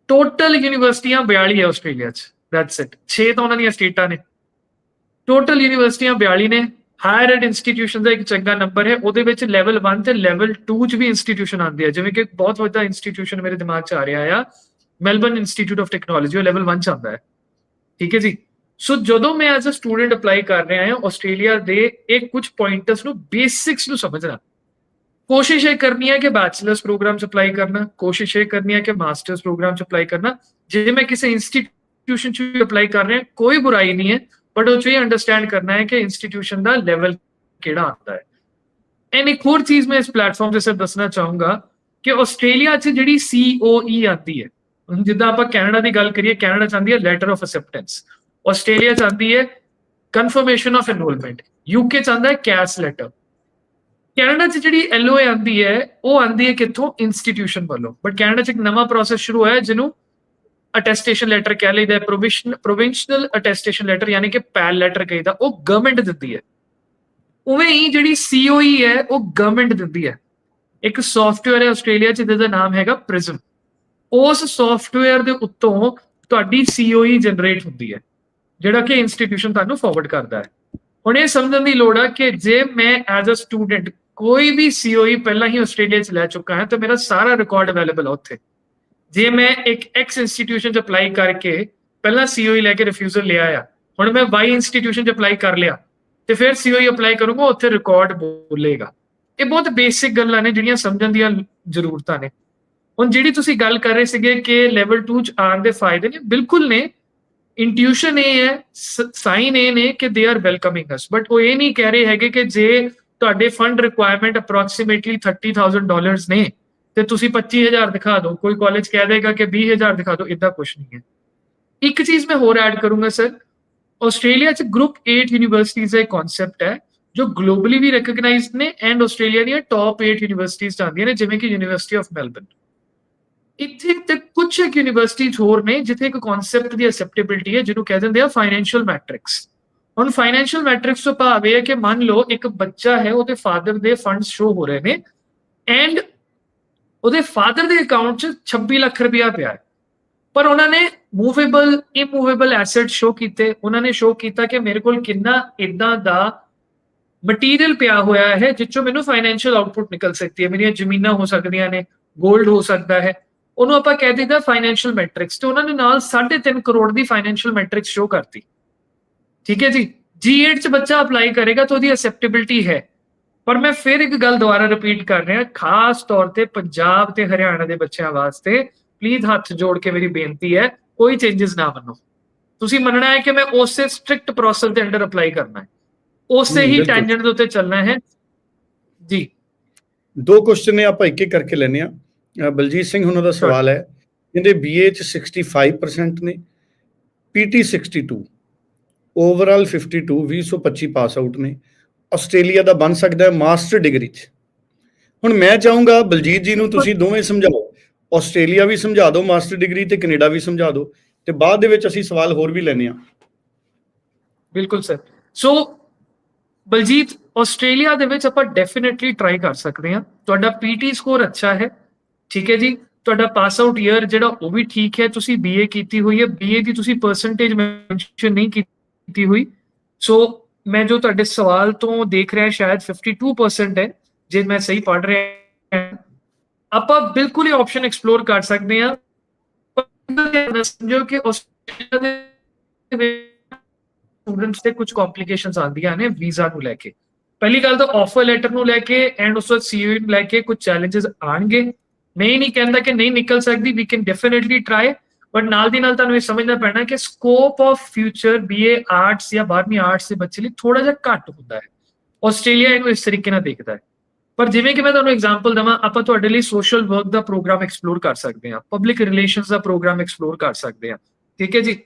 ਟੋਟਲ ਯੂਨੀਵਰਸਿਟੀਆਂ 42 ਹੈ ਆਸਟ੍ਰੇਲੀਆ 'ਚ। ਦੈਟਸ ਇਟ 6 ਤਾਂ ਉਹਨਾਂ ਦੀਆਂ ਸਟੇਟਾਂ ਨੇ। ਟੋਟਲ ਯੂਨੀਵਰਸਿਟੀਆਂ 42 ਨੇ। ਹਾਇਰ ਐਡ ਇੰਸਟੀਟਿਊਸ਼ਨ ਦਾ ਇੱਕ ਚੰਗਾ ਨੰਬਰ ਹੈ। ਉਹਦੇ ਵਿੱਚ ਲੈਵਲ 1 ਤੇ ਲੈਵਲ 2 ਚ ਵੀ ਇੰਸਟੀਟਿਊਸ਼ਨ ਆਉਂਦੀ ਹੈ ਜਿਵੇਂ ਕਿ ਇੱਕ ਬਹੁਤ ਵੱਡਾ ਇੰਸਟੀਟਿਊਸ਼ਨ ਮੇਰੇ ਦਿਮਾਗ 'ਚ ਆ ਰਿਹਾ ਆ। ਮੈਲਬਨ ਇੰਸਟੀਚਿਊਟ ਆਫ ਟੈਕਨੋਲੋਜੀ ਉਹ ਲੈਵਲ 1 ਚ ਆਉਂਦਾ ਹੈ। ਠੀਕ ਹੈ ਜੀ? ਸੋ ਜਦੋਂ ਮੈਂ ਐਜ਼ ਅ ਸਟੂਡੈਂਟ ਅਪਲਾਈ ਕਰ ਰਿਹਾ ਹਾਂ ਆਸਟ੍ਰੇਲੀਆ ਦੇ ਇਹ ਕੁਝ ਪੁਆਇੰਟਸ ਨੂੰ ਬੇਸਿਕਸ ਨੂੰ ਸਮਝਣਾ। ਕੋਸ਼ਿਸ਼ ਇਹ ਕਰਨੀ ਹੈ ਕਿ ਬੈਚਲਰਸ ਪ੍ਰੋਗਰਾਮ ਚ ਅਪਲਾਈ ਕਰਨਾ ਕੋਸ਼ਿਸ਼ ਇਹ ਕਰਨੀ ਹੈ ਕਿ ਮਾਸਟਰਸ ਪ੍ਰੋਗਰਾਮ ਚ ਅਪਲਾਈ ਕਰਨਾ ਜੇ ਮੈਂ ਕਿਸੇ ਇੰਸਟੀਟਿਊਸ਼ਨ ਚ ਅਪਲਾਈ ਕਰ ਰਿਹਾ ਕੋਈ ਬੁਰਾਈ ਨਹੀਂ ਹੈ ਬਟ ਉਹ ਚ ਇਹ ਅੰਡਰਸਟੈਂਡ ਕਰਨਾ ਹੈ ਕਿ ਇੰਸਟੀਟਿਊਸ਼ਨ ਦਾ ਲੈਵਲ ਕਿਹੜਾ ਆਉਂਦਾ ਹੈ ਐਂਡ ਇੱਕ ਹੋਰ ਚੀਜ਼ ਮੈਂ ਇਸ ਪਲੇਟਫਾਰਮ ਤੇ ਸਰ ਦੱਸਣਾ ਚਾਹੂੰਗਾ ਕਿ ਆਸਟ੍ਰੇਲੀਆ 'ਚ ਜਿਹੜੀ ਸੀਓਈ ਆਉਂਦੀ ਹੈ ਹੁਣ ਜਿੱਦਾਂ ਆਪਾਂ ਕੈਨੇਡਾ ਦੀ ਗੱਲ ਕਰੀਏ ਕੈਨੇਡਾ ਚਾਹੁੰਦੀ ਹੈ ਲੈਟਰ ਆਫ ਅਸੈਪਟੈਂਸ ਆਸਟ੍ਰੇਲੀਆ 'ਚ ਆਉਂਦੀ ਹੈ ਕਨਫਰਮੇਸ਼ਨ ਆਫ ਐਨਰੋਲਮੈਂਟ ਯੂਕੇ 'ਚ ਆਉਂਦਾ ਹੈ ਕੈਸ ਲੈਟਰ ਕੈਨੇਡਾ 'ਚ ਜਿਹੜੀ ਐਲਓਏ ਆਉਂਦੀ ਹੈ, ਉਹ ਆਉਂਦੀ ਹੈ ਕਿੱਥੋਂ? ਇੰਸਟੀਟਿਊਸ਼ਨ ਵੱਲੋਂ। ਬਟ ਕੈਨੇਡਾ 'ਚ ਇੱਕ ਨਵਾਂ ਪ੍ਰੋਸੈਸ ਸ਼ੁਰੂ ਹੋਇਆ ਜਿਹਨੂੰ ਅਟੈਸਟੇਸ਼ਨ ਲੈਟਰ ਕਹਿ ਲਈਦਾ ਹੈ ਪ੍ਰੋਵਿਸ਼ਨ ਪ੍ਰੋਵਿੰਸ਼ਨਲ ਅਟੈਸਟੇਸ਼ਨ ਲੈਟਰ ਯਾਨੀ ਕਿ ਪੈਲ ਲੈਟਰ ਕਹੀਦਾ, ਉਹ ਗਵਰਨਮੈਂਟ ਦਿੰਦੀ ਹੈ। ਉਵੇਂ ਹੀ ਜਿਹੜੀ ਸੀਓਈ ਹੈ, ਉਹ ਗਵਰਨਮੈਂਟ ਦਿੰਦੀ ਹੈ। ਇੱਕ ਸੌਫਟਵੇਅਰ ਹੈ ਆਸਟ੍ਰੇਲੀਆ 'ਚ, ਜਿਹਦਾ ਨਾਮ ਹੈਗਾ ਪ੍ਰਿਜ਼ਮ ਉਸ ਸੌਫਟਵੇਅਰ ਦੇ ਉੱਤੋਂ ਤੁਹਾਡੀ ਸੀਓਈ ਜਨਰੇਟ ਹੁੰਦੀ ਹੈ, ਜਿਹੜਾ ਕਿ ਇੰਸਟੀਟਿਊਸ਼ਨ ਤੁਹਾਨੂੰ ਫਾਰਵਰਡ ਕਰਦਾ ਹੈ। ਹੁਣ ਇਹ ਸਮਝਣ ਦੀ ਲੋੜ ਆ ਕਿ ਜੇ ਮੈਂ ਐਜ਼ ਅ ਸਟੂਡੈਂਟ ਕੋਈ ਵੀ ਸੀਓਈ ਪਹਿਲਾਂ ਹੀ ਆਸਟ੍ਰੇਲੀਆ 'ਚ ਲੈ ਚੁੱਕਾ ਹੈ, ਤਾਂ ਮੇਰਾ ਸਾਰਾ ਰਿਕਾਰਡ ਅਵੇਲੇਬਲ ਹੈ ਉੱਥੇ। ਜੇ ਮੈਂ ਇੱਕ ਐਕਸ ਇੰਸਟੀਟਿਊਸ਼ਨ 'ਚ ਅਪਲਾਈ ਕਰਕੇ ਪਹਿਲਾਂ ਸੀਓਈ ਲੈ ਕੇ ਰਿਫਿਊਜ਼ਲ ਲਿਆ ਆ, ਹੁਣ ਮੈਂ ਵਾਈ ਇੰਸਟੀਟਿਊਸ਼ਨ 'ਚ ਅਪਲਾਈ ਕਰ ਲਿਆ, ਤੇ ਫਿਰ ਸੀਓਈ ਅਪਲਾਈ ਕਰੂੰਗਾ, ਉੱਥੇ ਰਿਕਾਰਡ ਬੋਲੇਗਾ। ਇਹ ਬਹੁਤ ਬੇਸਿਕ ਗੱਲਾਂ ਨੇ, ਜਿਹੜੀਆਂ ਸਮਝਣ ਦੀਆਂ ਜ਼ਰੂਰਤਾਂ ਨੇ। ਹੁਣ ਜਿਹੜੀ ਤੁਸੀਂ ਗੱਲ ਕਰ ਰਹੇ ਸੀਗੇ ਕਿ ਲੈਵਲ 2 ਚ ਆਉਣ ਦੇ ਫਾਇਦੇ ਨੇ, ਬਿਲਕੁਲ ਨੇ। ਇੰਟਿਊਸ਼ਨ ਇਹ ਹੈ ਸਾਈਨ ਇਹ ਨੇ ਕਿ they are welcoming us but ਉਹ ਇਹ ਨਹੀਂ ਕਹਿ ਰਹੇ ਹੈਗੇ ਕਿ ਜੇ ਤੁਹਾਡੇ ਫੰਡ ਰਿਕੁਆਇਰਮੈਂਟ ਅਪਰੋਕਸੀਮੇਟਲੀ 30000 ਡਾਲਰਸ ਨੇ, ਤੇ ਤੁਸੀਂ 25000 ਦਿਖਾ ਦਿਓ। ਕੋਈ ਕਾਲਜ ਕਹਿ ਦੇਗਾ ਕਿ 20000 ਦਿਖਾ ਦਿਓ ਇਦਾਂ ਕੁਝ ਨਹੀਂ ਹੈ। ਇੱਕ ਚੀਜ਼ ਮੈਂ ਹੋਰ ਐਡ ਕਰੂੰਗਾ ਸਰ ਆਸਟ੍ਰੇਲੀਆ ਚ ਗਰੁੱਪ 8 ਯੂਨੀਵਰਸਿਟੀਜ਼ ਦਾ ਕਨਸੈਪਟ ਹੈ, ਜੋ ਗਲੋਬਲੀ ਵੀ ਰੈਕਗਨਾਈਜ਼ਡ ਨੇ ਐਂਡ ਆਸਟ੍ਰੇਲੀਆ ਦੀਆਂ ਟਾਪ 8 ਯੂਨੀਵਰਸਿਟੀਜ਼ ਆਉਂਦੀਆਂ ਨੇ, ਜਿਵੇਂ ਕਿ ਯੂਨੀਵਰਸਿਟੀ ਆਫ ਮੈਲਬਨ ਇੱਥੇ ਤੇ ਕੁਝ ਇੱਕ ਯੂਨੀਵਰਸਿਟੀਜ਼ ਹੋਰ ਨੇ, ਜਿੱਥੇ ਇੱਕ ਕਨਸੈਪਟ ਦੀ ਅਸੈਪਟੇਬਿਲਟੀ ਹੈ, ਜਿਹਨੂੰ ਕਹਿ ਦਿੰਦੇ ਆ ਫਾਈਨੈਂਸ਼ੀਅਲ ਮੈਟ੍ਰਿਕਸ ਹੁਣ ਫਾਈਨੈਂਸ਼ੀਅਲ ਮੈਟ੍ਰਿਕਸ ਤੋਂ ਭਾਵ ਇਹ ਹੈ ਕਿ ਮੰਨ ਲਓ ਇੱਕ ਬੱਚਾ ਹੈ, ਉਹਦੇ ਫਾਦਰ ਦੇ ਫੰਡਸ ਸ਼ੋ ਹੋ ਰਹੇ ਨੇ ਐਂਡ ਉਹਦੇ ਫਾਦਰ ਦੇ ਅਕਾਊਂਟ 'ਚ 26 ਲੱਖ ਰੁਪਇਆ ਪਿਆ ਹੈ। ਪਰ ਉਹਨਾਂ ਨੇ ਮੂਵੇਬਲ ਇਮੂਵੇਬਲ ਐਸੈਟ ਸ਼ੋ ਕੀਤੇ। ਉਹਨਾਂ ਨੇ ਸ਼ੋ ਕੀਤਾ ਕਿ ਮੇਰੇ ਕੋਲ ਕਿੰਨਾ ਇਦਾਂ ਦਾ ਮਟੀਰੀਅਲ ਪਿਆ ਹੋਇਆ ਹੈ ਜਿੱਚੋਂ ਮੈਨੂੰ ਫਾਈਨੈਂਸ਼ੀਅਲ ਆਊਟਪੁੱਟ ਨਿਕਲ ਸਕਦੀ ਹੈ। ਮੇਰੀਆਂ ਜ਼ਮੀਨਾਂ ਹੋ ਸਕਦੀਆਂ ਨੇ 골ਡ ਹੋ ਸਕਦਾ ਹੈ। ਉਹਨੂੰ ਆਪਾਂ ਕਹਿ ਦਿੰਦਾ ਫਾਈਨੈਂਸ਼ੀਅਲ ਮੈਟ੍ਰਿਕਸ ਤੇ ਉਹਨਾਂ ਨੇ ਨਾਲ 3.5 ਕਰੋੜ ਦੀ ਫਾਈਨੈਂਸ਼ੀਅਲ ਮੈਟ੍ਰਿਕਸ ਸ਼ੋ ਕਰਤੀ। ਠੀਕ ਹੈ ਜੀ? G8 ਚ ਬੱਚਾ ਅਪਲਾਈ ਕਰੇਗਾ ਤਾਂ ਉਹਦੀ ਅਸੈਪਟੇਬਿਲਟੀ ਹੈ। ਪਰ ਮੈਂ ਫਿਰ ਇੱਕ ਗੱਲ ਦੁਬਾਰਾ ਰਿਪੀਟ ਕਰ ਰਿਹਾ ਖਾਸ ਤੌਰ ਤੇ ਪੰਜਾਬ ਤੇ ਹਰਿਆਣਾ ਦੇ ਬੱਚਿਆਂ ਵਾਸਤੇ ਪਲੀਜ਼ ਹੱਥ ਜੋੜ ਕੇ ਮੇਰੀ ਬੇਨਤੀ ਹੈ ਕੋਈ ਚੇਂजेस ਨਾ ਮੰਨੋ। ਤੁਸੀਂ ਮੰਨਣਾ ਹੈ ਕਿ ਮੈਂ ਉਸੇ ਸਟ੍ਰਿਕਟ ਪ੍ਰੋਸੈਸ ਦੇ ਅੰਡਰ ਅਪਲਾਈ ਕਰਨਾ ਹੈ। ਉਸੇ ਹੀ ਟੈਂਜੈਂਟ ਦੇ ਉੱਤੇ ਚੱਲਣਾ ਹੈ। ਜੀ। ਦੋ ਕੁਐਸਚਨ ਨੇ ਆਪਾਂ ਇੱਕ ਇੱਕ ਕਰਕੇ ਲੈਨੇ ਆ ਬਲਜੀਤ ਸਿੰਘ ਉਹਨਾਂ ਦਾ ਸਵਾਲ ਹੈ ਕਹਿੰਦੇ ਬੀਏ ਚ 65% ਨੇ ਪੀਟੀ 62 ਓਵਰਆਲ 52 2025 ਪਾਸ ਆਊਟ ਨੇ। ਆਸਟ੍ਰੇਲੀਆ ਦਾ ਬਣ ਸਕਦਾ ਹੈ ਮਾਸਟਰ ਡਿਗਰੀ ਚ। ਹੁਣ ਮੈਂ ਚਾਹੂੰਗਾ, ਬਲਜੀਤ ਜੀ ਨੂੰ ਤੁਸੀਂ ਦੋਵੇਂ ਸਮਝਾਓ। ਆਸਟ੍ਰੇਲੀਆ ਵੀ ਸਮਝਾ ਦਿਓ ਮਾਸਟਰ ਡਿਗਰੀ ਤੇ ਕੈਨੇਡਾ ਵੀ ਸਮਝਾ ਦਿਓ। ਤੇ ਬਾਅਦ ਦੇ ਵਿੱਚ ਅਸੀਂ ਸਵਾਲ ਹੋਰ ਵੀ ਲੈਨੇ ਆ ਬਿਲਕੁਲ ਸਰ। ਸੋ ਬਲਜੀਤ ਆਸਟ੍ਰੇਲੀਆ ਦੇ ਵਿੱਚ ਆਪਾਂ ਡੈਫੀਨਿਟਲੀ ਟਰਾਈ ਕਰ ਸਕਦੇ ਹਾਂ। ਤੁਹਾਡਾ ਪੀਟੀ ਸਕੋਰ ਅੱਛਾ ਹੈ। ਠੀਕ ਹੈ ਜੀ। ਤੁਹਾਡਾ ਪਾਸ ਆਊਟ ਈਅਰ ਜਿਹੜਾ ਉਹ ਵੀ ਠੀਕ ਹੈ। ਤੁਸੀਂ ਬੀਏ ਕੀਤੀ ਹੋਈ ਹੈ। ਬੀਏ ਦੀ ਤੁਸੀਂ ਪਰਸੈਂਟੇਜ ਮੈਂਸ਼ਨ ਨਹੀਂ ਕੀਤੀ ਹੋਈ ਸੋ ਮੈਂ ਜੋ ਤੁਹਾਡੇ ਸਵਾਲ ਤੋਂ ਦੇਖ ਰਿਹਾ ਸ਼ਾਇਦ 52% ਹੈ ਜੇ ਮੈਂ ਸਹੀ ਪੜ ਰਿਹਾ ਆਪਾਂ ਬਿਲਕੁਲ ਹੀ ਆਪਸ਼ਨ ਐਕਸਪਲੋਰ ਕਰ ਸਕਦੇ ਹਾਂ ਸਮਝੋ ਕਿ ਆਸਟ੍ਰੇਲੀਆ ਦੇ ਸਟੂਡੈਂਟਸ ਤੇ ਕੁਝ ਕੰਪਲਿਕੇਸ਼ਨਸ ਆਉਂਦੀਆਂ ਨੇ ਵੀਜ਼ਾ ਨੂੰ ਲੈ ਕੇ ਪਹਿਲੀ ਗੱਲ ਤਾਂ ਆਫਰ ਲੈਟਰ ਨੂੰ ਲੈ ਕੇ ਐਂਡ ਉਸ ਤੋਂ ਸੀਯੂ ਨੂੰ ਲੈ ਕੇ ਕੁਝ ਚੈਲੰਜਸ ਆਣਗੇ ਮੈਂ ਇਹ ਨਹੀਂ ਕਹਿੰਦਾ ਕਿ ਨਹੀਂ ਨਿਕਲ ਸਕਦੀ ਵੀ ਕੈਨ ਡੈਫੀਨਿਟਲੀ ਟਰਾਈ ਬਟ ਨਾਲ ਦੀ ਨਾਲ ਤੁਹਾਨੂੰ ਇਹ ਸਮਝਣਾ ਪੈਣਾ ਕਿ scope of future BA arts ਜਾਂ 12ਵੀਂ ਆਰਟਸ ਦੇ ਬੱਚੇ ਲਈ ਥੋੜਾ ਜਿਹਾ ਘੱਟ ਹੁੰਦਾ ਹੈ। ਆਸਟ੍ਰੇਲੀਆ ਇਹਨੂੰ ਇਸ ਤਰੀਕੇ ਨਾਲ ਦੇਖਦਾ ਹੈ। ਪਰ ਜਿਵੇਂ ਕਿ ਮੈਂ ਤੁਹਾਨੂੰ ਐਗਜ਼ਾਮਪਲ ਦਵਾਂ, ਆਪਾਂ ਤੁਹਾਡੇ ਲਈ ਸੋਸ਼ਲ ਵਰਕ ਦਾ ਪ੍ਰੋਗਰਾਮ ਐਕਸਪਲੋਰ ਕਰ ਸਕਦੇ ਹਾਂ ਪਬਲਿਕ ਰਿਲੇਸ਼ਨਸ ਦਾ ਪ੍ਰੋਗਰਾਮ ਐਕਸਪਲੋਰ ਕਰ ਸਕਦੇ ਹਾਂ। ਠੀਕ ਹੈ ਜੀ?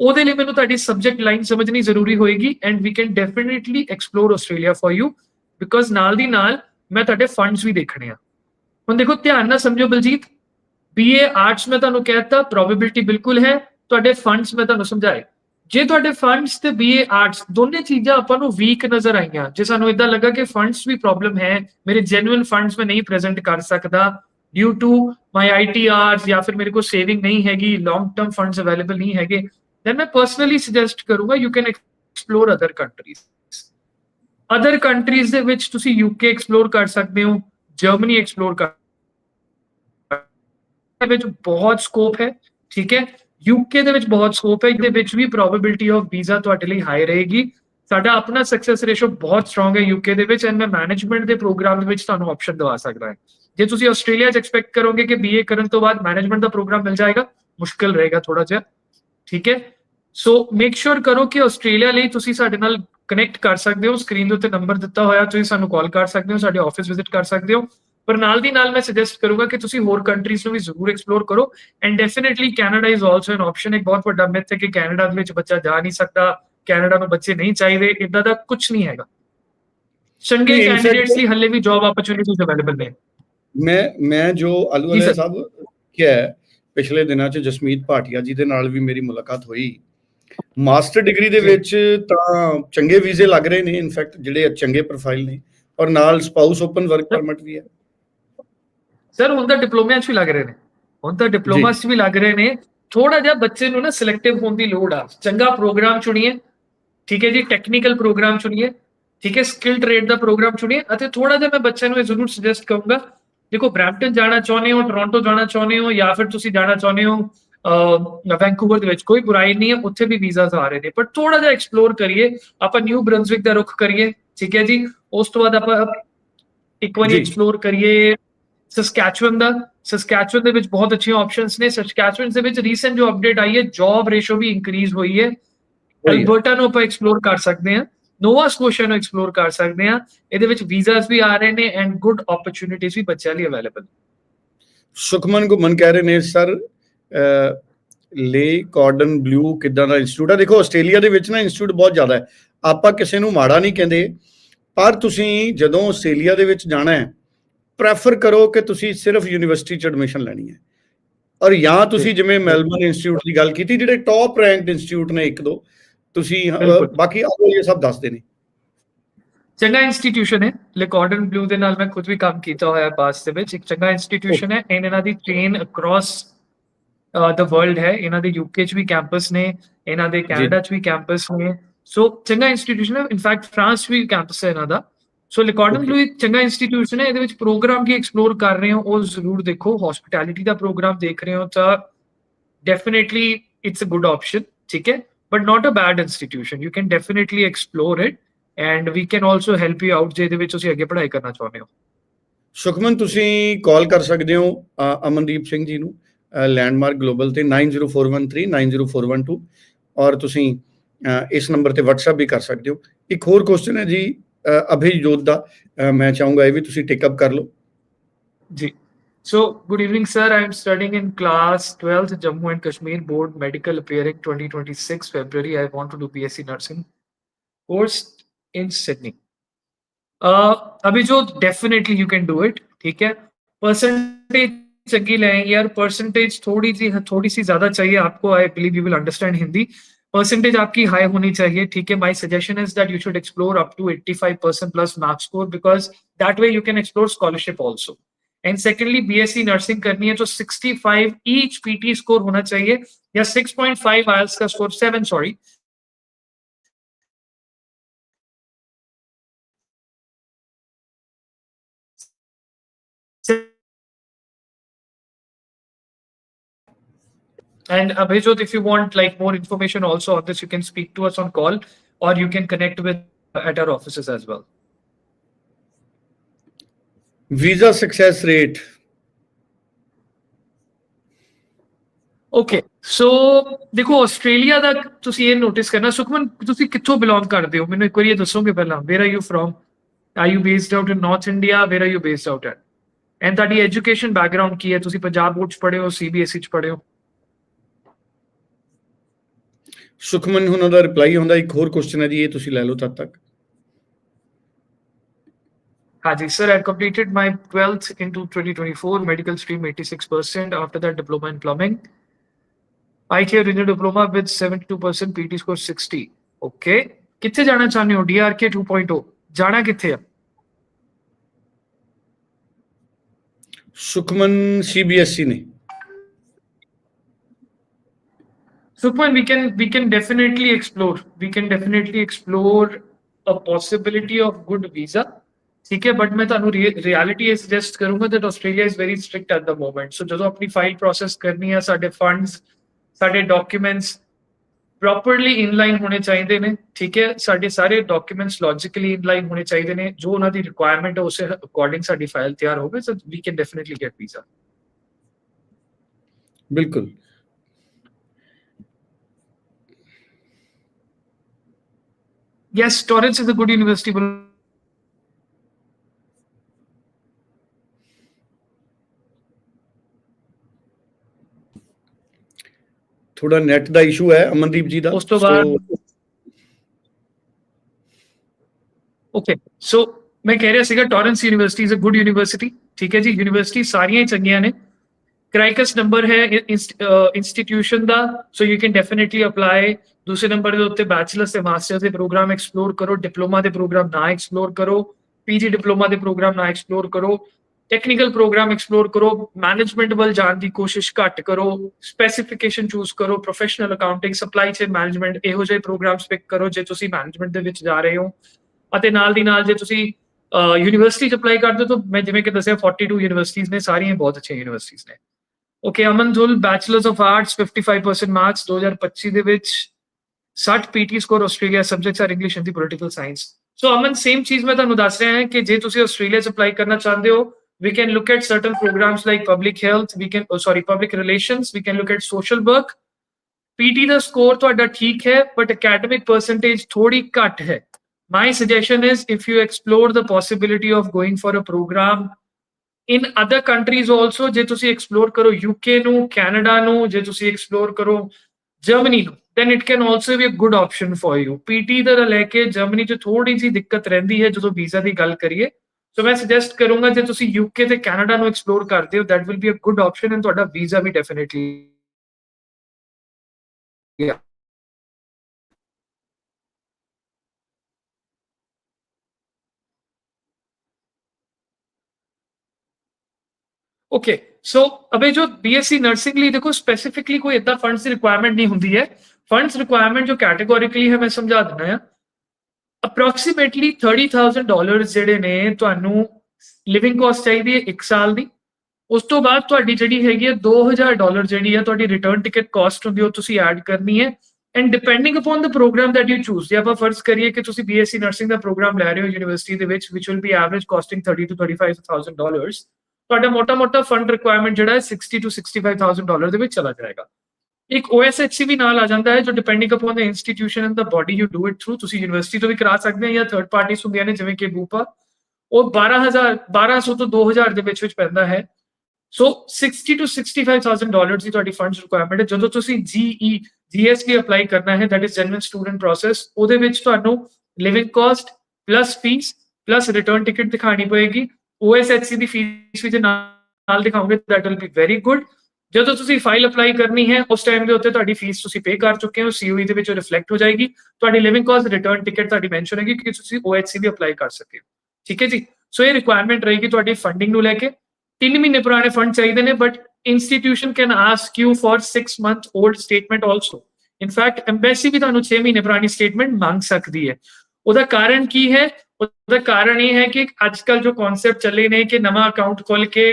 ਉਹਦੇ ਲਈ ਮੈਨੂੰ ਤੁਹਾਡੀ ਸਬਜੈਕਟ ਲਾਈਨ ਸਮਝਣੀ ਜ਼ਰੂਰੀ ਹੋਏਗੀ and we can definitely explore Australia for you because ਨਾਲ ਦੀ ਨਾਲ ਮੈਂ ਤੁਹਾਡੇ ਫੰਡਸ ਵੀ ਦੇਖਣੇ ਆ। ਹੁਣ ਦੇਖੋ, ਧਿਆਨ ਨਾਲ ਸਮਝੋ ਬਲਜੀਤ ਬੀਏ ਆਰਟਸ ਮੈਂ ਤੁਹਾਨੂੰ ਕਹਿਤਾ ਪ੍ਰੋਬੇਬਿਲਿਟੀ ਬਿਲਕੁਲ ਹੈ, ਤੁਹਾਡੇ ਫੰਡਸ ਮੈਂ ਤੁਹਾਨੂੰ ਸਮਝਾਏ। ਜੇ ਤੁਹਾਡੇ ਫੰਡਸ ਤੇ ਬੀਏ ਆਰਟਸ ਦੋਨੇ ਚੀਜ਼ਾਂ ਆਪਾਂ ਨੂੰ ਵੀਕ ਨਜ਼ਰ ਆਈਆਂ, ਜੇ ਸਾਨੂੰ ਇਦਾਂ ਲੱਗਾ ਕਿ ਫੰਡਸ ਵੀ ਪ੍ਰੋਬਲਮ ਹੈ, ਮੇਰੇ ਜੈਨੂਇਨ ਫੰਡਸ ਮੈਂ ਨਹੀਂ ਪ੍ਰੈਜ਼ੈਂਟ ਕਰ ਸਕਦਾ ਡਿਊ ਟੂ ਮਾਈ ਆਈਟੀਆਰਸ ਜਾਂ ਫਿਰ ਮੇਰੇ ਕੋਲ ਸੇਵਿੰਗ ਨਹੀਂ ਹੈਗੀ ਲੌਂਗ ਟਰਮ ਫੰਡਸ ਅਵੇਲੇਬਲ ਨਹੀਂ ਹੈਗੇ ਦੈਨ ਮੈਂ ਪਰਸਨਲੀ ਸੁਜੈਸਟ ਕਰੂੰਗਾ you can explore other countries other countries ਦੇ ਵਿੱਚ ਤੁਸੀਂ ਯੂਕੇ ਐਕਸਪਲੋਰ ਕਰ ਸਕਦੇ ਹੋ ਜਰਮਨੀ ਐਕਸਪਲੋਰ ਕਰ ਦੇ ਵਿੱਚ ਬਹੁਤ ਸਕੋਪ ਹੈ, ਠੀਕ ਹੈ? ਯੂਕੇ ਦੇ ਵਿੱਚ ਬਹੁਤ ਸਕੋਪ ਹੈ, ਇਹਦੇ ਵਿੱਚ ਵੀ ਪ੍ਰੋਬੇਬਿਲਿਟੀ ਆਫ ਵੀਜ਼ਾ ਤੁਹਾਡੇ ਲਈ ਹਾਈ ਰਹੇਗੀ। ਸਾਡਾ ਆਪਣਾ ਸਕਸੈਸ ਰੇਸ਼ੋ ਬਹੁਤ ਸਟਰੋਂਗ ਹੈ ਯੂਕੇ ਦੇ ਵਿੱਚ ਐਂਡ ਮੈਂ ਮੈਨੇਜਮੈਂਟ ਦੇ ਪ੍ਰੋਗਰਾਮ ਦੇ ਵਿੱਚ ਤੁਹਾਨੂੰ ਆਪਸ਼ਨ ਦਵਾ ਸਕਦਾ ਹਾਂ। ਜੇ ਤੁਸੀਂ ਆਸਟ੍ਰੇਲੀਆ 'ਚ ਐਕਸਪੈਕਟ ਕਰੋਗੇ ਕਿ ਬੀਏ ਕਰਨ ਤੋਂ ਬਾਅਦ ਮੈਨੇਜਮੈਂਟ ਦਾ ਪ੍ਰੋਗਰਾਮ ਮਿਲ ਜਾਏਗਾ, ਮੁਸ਼ਕਲ ਰਹੇਗਾ ਥੋੜਾ ਜਿਹਾ, ਠੀਕ ਹੈ? ਸੋ ਮੇਕ ਸ਼ੋਰ ਕਰੋ ਕਿ ਆਸਟ੍ਰੇਲੀਆ ਲਈ ਤੁਸੀਂ ਸਾਡੇ ਨਾਲ ਕਨੈਕਟ ਕਰ ਸਕਦੇ ਹੋ ਸਕਰੀਨ ਦੇ ਉੱਤੇ ਨੰਬਰ ਦਿੱਤਾ ਹੋਇਆ, ਤੁਸੀਂ ਸਾਨੂੰ ਕਾਲ ਕਰ ਸਕਦੇ ਹੋ, ਸਾਡੇ ਆਫਿਸ ਵਿਜ਼ਿਟ ਕਰ ਸਕਦੇ ਹੋ। ਪਰ ਨਾਲ ਦੀ ਨਾਲ ਮੈਂ ਸੁਜੈਸਟ ਕਰੂੰਗਾ ਕਿ ਤੁਸੀਂ ਹੋਰ ਕੰਟਰੀਜ਼ ਨੂੰ ਵੀ ਜ਼ਰੂਰ ਐਕਸਪਲੋਰ ਕਰੋ and definitely Canada is also an option ਇੱਕ ਬਹੁਤ ਵੱਡਾ ਮਿਥ ਹੈ ਕਿ ਕੈਨੇਡਾ ਦੇ ਵਿੱਚ ਬੱਚਾ ਜਾ ਨਹੀਂ ਸਕਦਾ ਕੈਨੇਡਾ ਨੂੰ ਬੱਚੇ ਨਹੀਂ ਚਾਹੀਦੇ ਇਦਾਂ ਦਾ ਕੁਝ ਨਹੀਂ ਹੈਗਾ ਚੰਗੇ ਕੈਂਡੀਡੇਟਸ ਲਈ ਹੱਲੇ ਵੀ ਜੌਬ ਓਪਰਚੁਨਿਟੀਜ਼ ਅਵੇਲੇਬਲ ਨੇ ਮੈਂ ਮੈਂ ਜੋ ਆਲੂ ਜੀ ਵਾਲੇ ਸਰ। ਸਾਹਿਬ ਕਿਹਾ ਪਿਛਲੇ ਦਿਨਾਂ 'ਚ ਜਸਮੀਤ ਭਾਟੀਆ ਜੀ ਦੇ ਨਾਲ ਵੀ ਮੇਰੀ ਮੁਲਾਕਾਤ ਹੋਈ ਮਾਸਟਰ ਡਿਗਰੀ ਦੇ। ਵਿੱਚ ਤਾਂ ਚੰਗੇ ਵੀਜ਼ੇ ਲੱਗ ਰਹੇ ਨੇ ਇਨਫੈਕਟ ਜਿਹੜੇ ਚੰਗੇ ਪ੍ਰੋਫਾਈਲ ਨੇ ਔਰ ਨਾਲ ਸਪਾਊਸ ਓਪਨ ਵਰਕ ਪਰਮਿਟ ਵੀ ਹੈ ਸਰ ਹੁਣ ਤਾਂ ਡਿਪਲੋਮਿਆਂ 'ਚ ਵੀ ਲੱਗ ਰਹੇ ਨੇ। ਹੁਣ ਤਾਂ ਡਿਪਲੋਮਾ 'ਚ ਵੀ ਲੱਗ ਰਹੇ ਨੇ। ਥੋੜਾ ਜਿਹਾ ਬੱਚੇ ਨੂੰ ਨਾ ਸਿਲੈਕਟਿਵ ਹੋਣ ਦੀ ਲੋੜ ਆ। ਚੰਗਾ ਪ੍ਰੋਗਰਾਮ ਚੁਣੀਏ। ਠੀਕ ਹੈ ਜੀ ਟੈਕਨੀਕਲ ਪ੍ਰੋਗਰਾਮ ਚੁਣੀਏ। ਠੀਕ ਹੈ ਸਕਿੱਲ ਟ੍ਰੇਡ ਦਾ ਪ੍ਰੋਗਰਾਮ ਚੁਣੀਏ। ਅਤੇ ਥੋੜਾ ਜਿਹਾ ਮੈਂ ਬੱਚਿਆਂ ਨੂੰ ਇਹ ਜ਼ਰੂਰ ਸੁਜੈਸਟ ਕਰੂੰਗਾ ਦੇਖੋ ਬ੍ਰੈਂਪਟਨ ਜਾਣਾ ਚਾਹੁੰਦੇ ਹੋ ਟੋਰਾਂਟੋ ਜਾਣਾ ਚਾਹੁੰਦੇ ਹੋ ਜਾਂ ਫਿਰ ਤੁਸੀਂ ਜਾਣਾ ਚਾਹੁੰਦੇ ਹੋ ਵੈਂਕੂਵਰ ਦੇ ਵਿੱਚ ਕੋਈ ਬੁਰਾਈ ਨਹੀਂ ਹੈ ਉੱਥੇ ਵੀ ਵੀਜ਼ਾਸ ਆ ਰਹੇ ਨੇ। ਪਰ ਥੋੜਾ ਜਿਹਾ ਐਕਸਪਲੋਰ ਕਰੀਏ ਆਪਾਂ ਨਿਊ ਬ੍ਰੰਸਵਿਕ ਦਾ ਰੁਖ ਕਰੀਏ। ਠੀਕ ਹੈ ਜੀ ਉਸ ਤੋਂ ਬਾਅਦ ਆਪਾਂ ਇੱਕ ਵਾਰੀ। ਐਕਸਪਲੋਰ ਕਰੀਏ ਸਸਕੈਚੁਅਨ ਦਾ ਸਸਕੈਚੁਅਨ ਦੇ ਵਿੱਚ ਬਹੁਤ ਅੱਛੀਆਂ ਆਪਸ਼ਨਸ ਨੇ। ਸਸਕੈਚੁਅਨ ਦੇ ਵਿੱਚ ਰੀਸੈਂਟ ਜੋ ਅਪਡੇਟ ਆਈ ਹੈ ਜੌਬ ਰੇਸ਼ੋ ਵੀ ਇਨਕਰੀਜ਼ ਹੋਈ ਹੈ। ਅਲਬਰਟਾ ਨੂੰ ਆਪਾਂ ਐਕਸਪਲੋਰ ਕਰ ਸਕਦੇ ਹਾਂ। ਨੋਵਾ ਸਕੋਸ਼ੀਆ ਨੂੰ ਐਕਸਪਲੋਰ ਕਰ ਸਕਦੇ ਹਾਂ। ਇਹਦੇ ਵਿੱਚ ਵੀਜ਼ਾਸ ਵੀ ਆ ਰਹੇ ਨੇ ਐਂਡ ਗੁੱਡ ਓਪਰਚੁਨਿਟੀਜ਼ ਵੀ ਬੱਚਿਆਂ ਲਈ ਅਵੇਲੇਬਲ ਸੁਖਮਨ ਗੁਮਨ ਕਹਿ ਰਹੇ ਨੇ ਸਰ ਲੇ ਕਾਰਡਨ ਬਲੂ ਕਿਦਾਂ ਦਾ ਇੰਸਟੀਚਿਊਟ ਹੈ ਦੇਖੋ ਆਸਟ੍ਰੇਲੀਆ ਦੇ ਵਿੱਚ ਨਾ ਇੰਸਟੀਚਿਊਟ ਬਹੁਤ ਜ਼ਿਆਦਾ ਹੈ। ਆਪਾਂ ਕਿਸੇ ਨੂੰ ਮਾੜਾ ਨਹੀਂ ਕਹਿੰਦੇ ਪਰ ਤੁਸੀਂ ਜਦੋਂ ਆਸਟ੍ਰੇਲੀਆ ਦੇ ਵਿੱਚ ਜਾਣਾ ਹੈ ਪ੍ਰੈਫਰ ਕਰੋ ਕਿ ਤੁਸੀਂ ਸਿਰਫ ਯੂਨੀਵਰਸਿਟੀ ਚ ਐਡਮਿਸ਼ਨ ਲੈਣੀ ਹੈ। ਔਰ ਜਾਂ ਤੁਸੀਂ ਜਿਵੇਂ ਮੈਲਬਨ ਇੰਸਟੀਚਿਊਟ ਦੀ ਗੱਲ ਕੀਤੀ ਜਿਹੜੇ ਟੌਪ ਰੈਂਕਡ ਇੰਸਟੀਚਿਊਟ ਨੇ ਇੱਕ ਦੋ ਤੁਸੀਂ। ਬਾਕੀ ਆਓ ਇਹ ਸਭ ਦੱਸਦੇ ਨੇ। ਚੰਗਾ ਇੰਸਟੀਟਿਊਸ਼ਨ ਹੈ। ਲਿਕਾਰਡਨ ਬਲੂ ਦੇ ਨਾਲ ਮੈਂ ਖੁਦ ਵੀ ਕੰਮ ਕੀਤਾ ਹੋਇਆ ਪਾਸ ਦੇ ਵਿੱਚ। ਇੱਕ ਚੰਗਾ ਇੰਸਟੀਟਿਊਸ਼ਨ ਹੈ। ਇਹਨਾਂ ਦੀ ਚੇਨ ਅਕ੍ਰੋਸ ਦ ਵਰਲਡ ਹੈ। ਇਹਨਾਂ ਦੇ ਯੂਕੇ ਚ ਵੀ ਕੈਂਪਸ ਨੇ। ਇਹਨਾਂ ਦੇ ਕੈਨੇਡਾ ਚ ਵੀ ਕੈਂਪਸ ਨੇ। ਸੋ ਚੰਗਾ ਇੰਸਟੀਟਿਊਸ਼ਨ ਹੈ। ਇਨਫੈਕਟ ਫਰਾਂਸ ਵੀ ਕੈਂਪਸ ਹੈ ਇਹਨਾਂ ਦਾ। ਸੋ ਲਿਕਾਰਡਨ. ਬਲੂ ਇੱਕ ਚੰਗਾ ਇੰਸਟੀਟਿਊਸ਼ਨ ਹੈ ਇਹਦੇ ਵਿੱਚ ਪ੍ਰੋਗਰਾਮ ਕੀ ਐਕਸਪਲੋਰ ਕਰ ਰਹੇ ਹੋ ਉਹ ਜ਼ਰੂਰ ਦੇਖੋ। ਹਸਪਿਟੈਲਿਟੀ ਦਾ ਪ੍ਰੋਗਰਾਮ ਦੇਖ ਰਹੇ ਹੋ ਤਾਂ definitely it's a good option ਠੀਕ ਹੈ? But not a bad institution you can definitely explore it and we can also help you out ਜੇ ਦੇ ਵਿੱਚ ਤੁਸੀਂ ਅੱਗੇ ਪੜ੍ਹਾਈ ਕਰਨਾ ਚਾਹੁੰਦੇ ਹੋ। ਸੁਖਮਨ ਤੁਸੀਂ ਕਾਲ ਕਰ ਸਕਦੇ ਹੋ ਅਮਨਦੀਪ ਸਿੰਘ ਜੀ ਨੂੰ ਲੈਂਡਮਾਰਕ ਗਲੋਬਲ ਤੇ 904139 90412 ਔਰ ਤੁਸੀਂ ਇਸ ਨੰਬਰ ਤੇ WhatsApp ਵੀ ਕਰ ਸਕਦੇ ਹੋ। ਇੱਕ ਹੋਰ ਕੁਐਸਚਨ ਹੈ ਜੀ ਅਭਿਜੋਤ ਦਾ ਅ, ਮੈਂ ਚਾਹੂੰਗਾ ਇਹ ਵੀ ਤੁਸੀਂ ਟੇਕ ਅਪ ਕਰ ਲਓ ਜੀ So, good evening, sir. I am studying in class 12th Jammu and Kashmir Board Medical appearing 2026 February. I want to do BSc Nursing course in Sydney. Uh, Abhijot, definitely you can do it. ठीक है percentage चंगी लाएंगे यार percentage थोड़ी सी थोड़ी सी ज्यादा चाहिए आपको I believe you will understand Hindi percentage आपकी हाई होनी चाहिए ठीक है my suggestion is that you should explore up to 85% plus marks score because that way you can explore scholarship also and secondly BSc nursing करनी है तो 65 each PT score होना चाहिए या 6.5 आईएलटीएस का score 7 sorry And Abhijot, if you want like more information also on this, you can speak to us on call or you can connect with at our offices as well. Visa success rate okay so ਦੇਖੋ Australia ਦਾ ਤੁਸੀਂ ਇਹ notice ਕਰਨਾ ਸੁਖਮਨ ਤੁਸੀਂ ਕਿੱਥੋਂ belong ਕਰਦੇ ਹੋ ਮੈਨੂੰ ਇੱਕ ਵਾਰੀ ਇਹ ਦੱਸੋਗੇ ਪਹਿਲਾਂ where are you from are you based out in north India where are you based out at and ਤੁਹਾਡੀ ਐਜੂਕੇਸ਼ਨ ਬੈਕਗ੍ਰਾਉਂਡ ਕੀ ਹੈ ਤੁਸੀਂ ਪੰਜਾਬ ਬੋਰਡ ਚ ਪੜ੍ਹੇ ਹੋ ਸੀਬੀਐਸਈ ਚ ਪੜ੍ਹੇ ਹੋ ਸੁਖਮਨ ਉਹਨਾਂ ਦਾ ਰਿਪਲਾਈ ਹੁੰਦਾ ਇੱਕ ਹੋਰ ਕੁਐਸਚਨ ਹੈ ਜੀ ਇਹ ਤੁਸੀਂ ਲੈ ਲਓ ਤਦ ਤੱਕ Haji, sir, I completed my 12th into 2024, medical stream 86%. After that, diploma in plumbing. ITI renewed diploma with 72%, PT score 60. Okay. ਕਿੱਥੇ ਜਾਣਾ ਚਾਹੁੰਦੇ ਹੋ DRK 2.0 ਜਾਣਾ ਕਿੱਥੇ ਆ ਸੁਖਮਨ ਸੀਬੀਐਸਈ ਨੇ Sukhman, we can we can definitely explore. We can definitely explore a possibility of good visa. ਠੀਕ ਹੈ ਬਟ ਮੈਂ ਤੁਹਾਨੂੰ ਰਿਐਲਿਟੀ ਇਹ ਸੁਜੈਸਟ ਕਰੂੰਗਾ that Australia is very strict at the moment. So ਜਦੋਂ ਆਪਣੀ ਫਾਈਲ ਪ੍ਰੋਸੈਸ ਕਰਨੀ ਹੈ ਸਾਡੇ ਫੰਡਸ ਸਾਡੇ ਡਾਕੂਮੈਂਟਸ ਪ੍ਰੋਪਰਲੀ ਇਨਲਾਈਨ ਹੋਣੇ ਚਾਹੀਦੇ ਨੇ ਠੀਕ ਹੈ ਸਾਡੇ ਸਾਰੇ ਡਾਕੂਮੈਂਟਸ ਲੌਜੀਕਲੀ ਇਨਲਾਈਨ ਹੋਣੇ ਚਾਹੀਦੇ ਨੇ ਜੋ ਉਹਨਾਂ ਦੀ ਰਿਕੁਆਇਰਮੈਂਟ ਹੈ ਉਸੇ ਅਕੋਰਡਿੰਗ ਸਾਡੀ ਫਾਈਲ ਤਿਆਰ ਹੋਵੇ so we can definitely get visa ਬਿਲਕੁਲ Yes, Torrance is a good university, but ਥੋੜਾ ਨੈਟ ਦਾ ਇਸ਼ੂ ਹੈ ਅਮਨਦੀਪ ਜੀ ਦਾ ਉਸ ਤੋਂ ਬਾਅਦ ਓਕੇ ਸੋ ਮੈਂ ਕਹਿ ਰਿਹਾ ਸੀਗਾ Torrance university is a good university ਠੀਕ ਹੈ ਜੀ ਯੂਨੀਵਰਸਿਟੀ ਸਾਰੀਆਂ ਹੀ ਚੰਗੀਆਂ ਨੇ ਕ੍ਰਾਈਕਸ ਨੰਬਰ ਹੈ institution the so you can definitely apply ਦੂਸਰੇ ਨੰਬਰ ਦੇ ਉੱਤੇ ਬੈਚਲਰਸ ਤੇ ਮਾਸਟਰਸ ਦੇ ਪ੍ਰੋਗਰਾਮ ਐਕਸਪਲੋਰ ਕਰੋ ਡਿਪਲੋਮਾ ਦੇ ਪ੍ਰੋਗਰਾਮ ਨਾ ਐਕਸਪਲੋਰ ਕਰੋ ਪੀਜੀ ਡਿਪਲੋਮਾ ਦੇ ਪ੍ਰੋਗਰਾਮ ਨਾ ਐਕਸਪਲੋਰ ਕਰੋ ਟੈਕਨੀਕਲ ਪ੍ਰੋਗਰਾਮ ਐਕਸਪਲੋਰ ਕਰੋ ਮੈਨੇਜਮੈਂਟ ਵੱਲ ਜਾਣ ਦੀ ਕੋਸ਼ਿਸ਼ ਘੱਟ ਕਰੋ ਸਪੈਸੀਫਿਕੇਸ਼ਨ ਚੂਜ਼ ਕਰੋ professional accounting supply chain management ਇਹੋ ਜਿਹੇ ਪ੍ਰੋਗਰਾਮਸ ਪਿਕ ਕਰੋ ਜੇ ਤੁਸੀਂ ਮੈਨੇਜਮੈਂਟ ਦੇ ਵਿੱਚ ਜਾ ਰਹੇ ਹੋ ਅਤੇ ਨਾਲ ਦੀ ਨਾਲ ਜੇ ਤੁਸੀਂ ਯੂਨੀਵਰਸਿਟੀ ਚ ਅਪਲਾਈ ਕਰਦੇ ਹੋ ਤਾਂ ਮੈਂ ਜਿਵੇਂ ਕਿ ਦੱਸਿਆ 42 ਯੂਨੀਵਰਸਿਟੀਆਂ ਨੇ ਸਾਰੀਆਂ ਬਹੁਤ ਅੱਛੀਆਂ ਯੂਨੀਵਰਸਿਟੀਆਂ ਨੇ ਓਕੇ ਅਮਨ ਅਮਨਜੁਲ ਬੈਚਲਰਸ ਆਫ ਆਰਟਸ 55% ਮਾਰਕਸ 2025 ਦੇ ਵਿੱਚ 60 PT score Australia subjects are English Hindi political science so Aman same ਚੀਜ਼ ਮੈਂ ਤੁਹਾਨੂੰ ਦੱਸ ਰਿਹਾ ਹਾਂ ਕਿ ਜੇ ਤੁਸੀਂ ਆਸਟ੍ਰੇਲੀਆ ਚ ਅਪਲਾਈ ਕਰਨਾ ਚਾਹੁੰਦੇ ਹੋ we can look at certain programs like public health we can oh, sorry public relations we can look at social work pt ਦਾ ਸਕੋਰ ਤੁਹਾਡਾ ਠੀਕ ਹੈ ਬਟ academic percentage ਥੋੜੀ ਘੱਟ ਹੈ my suggestion is if you explore the possibility of going for a program in other countries also ਜੇ ਤੁਸੀਂ explore ਕਰੋ UK ਨੂੰ ਕੈਨੇਡਾ ਨੂੰ ਜੇ ਤੁਸੀਂ explore ਕਰੋ ਜਰਮਨੀ ਨੂੰ then it can also be a good option for you PT ਦਾ ਲੈ ਕੇ ਜਰਮਨੀ 'ਚ ਥੋੜੀ ਜਿਹੀ ਦਿੱਕਤ ਰਹਿੰਦੀ ਹੈ ਜਦੋਂ ਵੀਜ਼ਾ ਦੀ ਗੱਲ ਕਰੀਏ ਸੋ ਮੈਂ ਸੁਜੈਸਟ ਕਰੂੰਗਾ ਜੇ ਤੁਸੀਂ UK ਤੇ ਕੈਨੇਡਾ ਨੂੰ ਐਕਸਪਲੋਰ ਕਰਦੇ ਹੋ that will be a good option and ਤੁਹਾਡਾ ਵੀਜ਼ਾ ਵੀ ਡੈਫੀਨਿਟਲੀ Yeah. ਓਕੇ ਸੋ ਅਬੇ ਜੋ ਬੀਐਸਸੀ ਨਰਸਿੰਗ ਲਈ ਦੇਖੋ ਸਪੈਸੀਫਿਕਲੀ ਕੋਈ ਇਦਾਂ ਫੰਡਸ ਦੀ ਰਿਕੁਆਇਰਮੈਂਟ ਨਹੀਂ ਹੁੰਦੀ ਹੈ ਫੰਡਸ ਰਿਕੁਆਇਰਮੈਂਟ ਜੋ ਕੈਟੇਗੋਰੀਕਲੀ ਹੈ, ਮੈਂ ਸਮਝਾ ਦਿੰਦਾ ਹਾਂ। ਅਪਰੋਕਸੀਮੇਟਲੀ 30000 ਡਾਲਰਸ ਜਿਹੜੇ ਨੇ, ਤੁਹਾਨੂੰ ਲਿਵਿੰਗ ਕਾਸਟ ਚਾਹੀਦੀ ਹੈ 1 ਸਾਲ ਦੀ। ਉਸ ਤੋਂ ਬਾਅਦ ਤੁਹਾਡੀ ਜਿਹੜੀ ਹੈਗੀ ਹੈ 2000 ਡਾਲਰ ਜਿਹੜੀ ਹੈ ਤੁਹਾਡੀ ਰਿਟਰਨ ਟਿਕਟ ਕਾਸਟ ਹੁੰਦੀ ਉਹ ਤੁਸੀਂ ਐਡ ਕਰਨੀ ਹੈ। And depending upon the program that you choose ਜੇ ਆਪਾਂ ਫਰਜ਼ ਕਰੀਏ ਕਿ ਤੁਸੀਂ ਬੀਐਸਸੀ ਨਰਸਿੰਗ ਦਾ ਪ੍ਰੋਗਰਾਮ ਲੈ ਰਹੇ ਹੋ ਯੂਨੀਵਰਸਿਟੀ ਦੇ ਵਿੱਚ, which will be average costing 30 to 35000 dollars ਤੁਹਾਡਾ ਮੋਟਾ-ਮੋਟਾ ਫੰਡ ਰਿਕੁਆਇਰਮੈਂਟ ਜਿਹੜਾ ਹੈ 60 to 65000 ਡਾਲਰ ਦੇ ਵਿੱਚ ਚਲਾ ਜਾਏਗਾ। ਇੱਕ OSHC ਵੀ ਨਾਲ ਆ ਜਾਂਦਾ ਹੈ, ਜੋ depending upon the institution and the body you do it through ਤੁਸੀਂ ਯੂਨੀਵਰਸਿਟੀ ਤੋਂ ਵੀ ਕਰਾ ਸਕਦੇ ਹੋ ਜਾਂ ਥਰਡ ਪਾਰਟੀਆਂ ਹੁੰਦੀਆਂ ਨੇ, ਜਿਵੇਂ ਕਿ ਬੂਪਾ ਉਹ 12000 1200 ਤੋਂ 2000 ਦੇ ਵਿੱਚ ਵਿੱਚ ਪੈਂਦਾ ਹੈ। ਸੋ 60 to 65000 ਡਾਲਰਸ ਦੀ ਤੁਹਾਡੀ ਫੰਡਸ ਰਿਕੁਆਇਰਮੈਂਟ ਹੈ। ਜਦੋਂ ਤੁਸੀਂ GE GST ਅਪਲਾਈ ਕਰਨਾ ਹੈ that is genuine student process ਉਹਦੇ ਵਿੱਚ ਤੁਹਾਨੂੰ living cost plus fees plus return ticket ਦਿਖਾਣੀ ਪਏਗੀ। OSHC ਦੀ ਫੀਸ ਵੀ ਨਾਲ ਦਿਖਾਓਗੇ that will be very good ਜਦੋਂ ਤੁਸੀਂ ਫਾਈਲ ਅਪਲਾਈ ਕਰਨੀ ਹੈ, ਉਸ ਟਾਈਮ ਦੇ ਉੱਤੇ ਤੁਹਾਡੀ ਫੀਸ ਤੁਸੀਂ ਪੇ ਕਰ ਚੁੱਕੇ ਹੋ ਸੀਓਈ ਦੇ ਵਿੱਚ ਰਿਫਲੈਕਟ ਹੋ ਜਾਏਗੀ, ਤੁਹਾਡੀ ਲਿਵਿੰਗ ਕਾਸਟ ਰਿਟਰਨ ਟਿਕਟ ਤੁਹਾਡੀ ਮੈਂਸ਼ਨ ਹੈਗੀ ਕਿ ਤੁਸੀਂ OHC ਵੀ ਅਪਲਾਈ ਕਰ ਸਕਦੇ ਹੋ। ਠੀਕ ਹੈ ਜੀ? ਸੋ ਇਹ ਰਿਕੁਆਇਰਮੈਂਟ ਰਹੇਗੀ ਤੁਹਾਡੀ ਫੰਡਿੰਗ ਨੂੰ ਲੈ ਕੇ। 3 ਮਹੀਨੇ ਪੁਰਾਣੇ ਫੰਡ ਚਾਹੀਦੇ ਨੇ but institution can ask you for 6 month old statement also in fact embassy ਵੀ ਤੁਹਾਨੂੰ 6 ਮਹੀਨੇ ਪੁਰਾਣੀ ਸਟੇਟਮੈਂਟ ਮੰਗ ਸਕਦੀ ਹੈ। ਉਹਦਾ ਕਾਰਨ ਕੀ ਹੈ? ਉਹਦਾ ਕਾਰਨ ਇਹ ਹੈ ਕਿ ਅੱਜ ਅੱਜਕੱਲ ਜੋ ਕਨਸੈਪਟ ਚੱਲੇ ਨੇ ਕਿ ਨਵਾਂ ਅਕਾਊਂਟ ਖੋਲ ਕੇ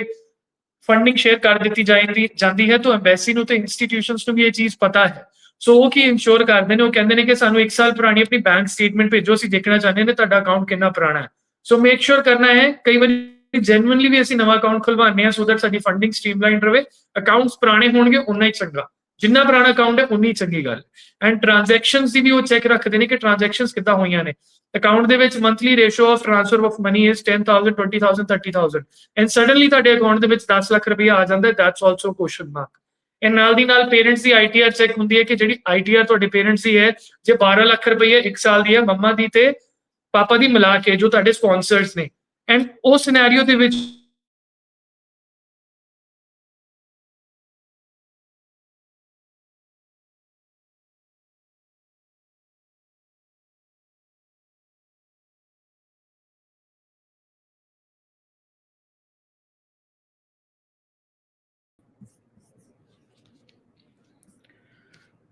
ਫੰਡਿੰਗ ਸ਼ੇਅਰ ਕਰ ਦਿੱਤੀ ਜਾਂਦੀ ਜਾਂਦੀ ਹੈ, ਤਾਂ ਐਮਬੈਸੀ ਨੂੰ ਤੇ ਇੰਸਟੀਟਿਊਸ਼ਨਸ ਨੂੰ ਵੀ ਇਹ ਚੀਜ਼ ਪਤਾ ਹੈ। ਸੋ ਉਹ ਕੀ ਇਨਸ਼ੋਰ ਕਰਦੇ ਨੇ, ਉਹ ਕਹਿੰਦੇ ਨੇ ਕਿ ਸਾਨੂੰ 1 ਸਾਲ ਪੁਰਾਣੀ ਆਪਣੀ ਬੈਂਕ ਸਟੇਟਮੈਂਟ ਭੇਜੋ, ਅਸੀਂ ਦੇਖਣਾ ਚਾਹੁੰਦੇ ਨੇ ਤੁਹਾਡਾ ਅਕਾਊਂਟ ਕਿੰਨਾ ਪੁਰਾਣਾ ਹੈ। ਸੋ ਮੇਕ ਸ਼ੋਰ ਕਰਨਾ ਹੈ, ਕਈ ਵਾਰੀ ਜੈਨੂਇਨਲੀ ਵੀ ਅਸੀਂ ਨਵਾਂ ਅਕਾਊਂਟ ਖੁਲਵਾਉਂਦੇ ਹਾਂ ਸੋ ਦੈਟ ਸਾਡੀ ਫੰਡਿੰਗ ਸਟ੍ਰੀਮਲਾਈਨ ਰਵੇ। ਅਕਾਊਂਟਸ ਪੁਰਾਣੇ ਹੋਣਗੇ ਉਨਾ ਹੀ ਚੰਗਾ। ਜਿੰਨਾ ਪੁਰਾਣਾ ਅਕਾਊਂਟ ਹੈ, ਉਨੀ ਚੰਗੀ ਗੱਲ। ਐਂਡ ਟ੍ਰਾਂਜੈਕਸ਼ਨਸ ਦੀ ਵੀ ਉਹ ਚੈੱਕ ਰੱਖਦੇ ਨੇ ਕਿ ਟ੍ਰਾਂਜੈਕਸ਼ਨਸ ਕਿੱਦਾਂ ਹੋਈਆਂ ਨੇ। ਅਕਾਊਂਟ ਦੇ ਵਿੱਚ monthly ratio of transfer of money is 10000 20000 30000 and suddenly ਤੁਹਾਡੇ ਅਕਾਊਂਟ ਦੇ ਵਿੱਚ 10 ਲੱਖ ਰੁਪਏ ਆ ਜਾਂਦਾ ਦੈਟਸ ਆਲਸੋ ਕੁਐਸਚਨ ਮਾਰਕ ਇਹ ਨਾਲ ਦੀ ਨਾਲ ਪੇਰੈਂਟਸ ਦੀ ਆਈਟੀਆਰ ਚੈੱਕ ਹੁੰਦੀ ਹੈ ਕਿ ਜਿਹੜੀ ਆਈਟੀਆਰ ਤੁਹਾਡੇ ਪੇਰੈਂਟਸ ਦੀ ਹੈ, ਜੇ 12 ਲੱਖ ਰੁਪਏ ਇੱਕ ਸਾਲ ਦੀ ਹੈ, ਮੰਮਾ ਦੀ ਤੇ ਪਾਪਾ ਦੀ ਮਿਲਾ ਕੇ ਜੋ ਤੁਹਾਡੇ ਸਪਾਂਸਰਸ ਨੇ। ਐਂਡ ਉਹ ਸਿਨੈਰੀਓ ਦੇ ਵਿੱਚ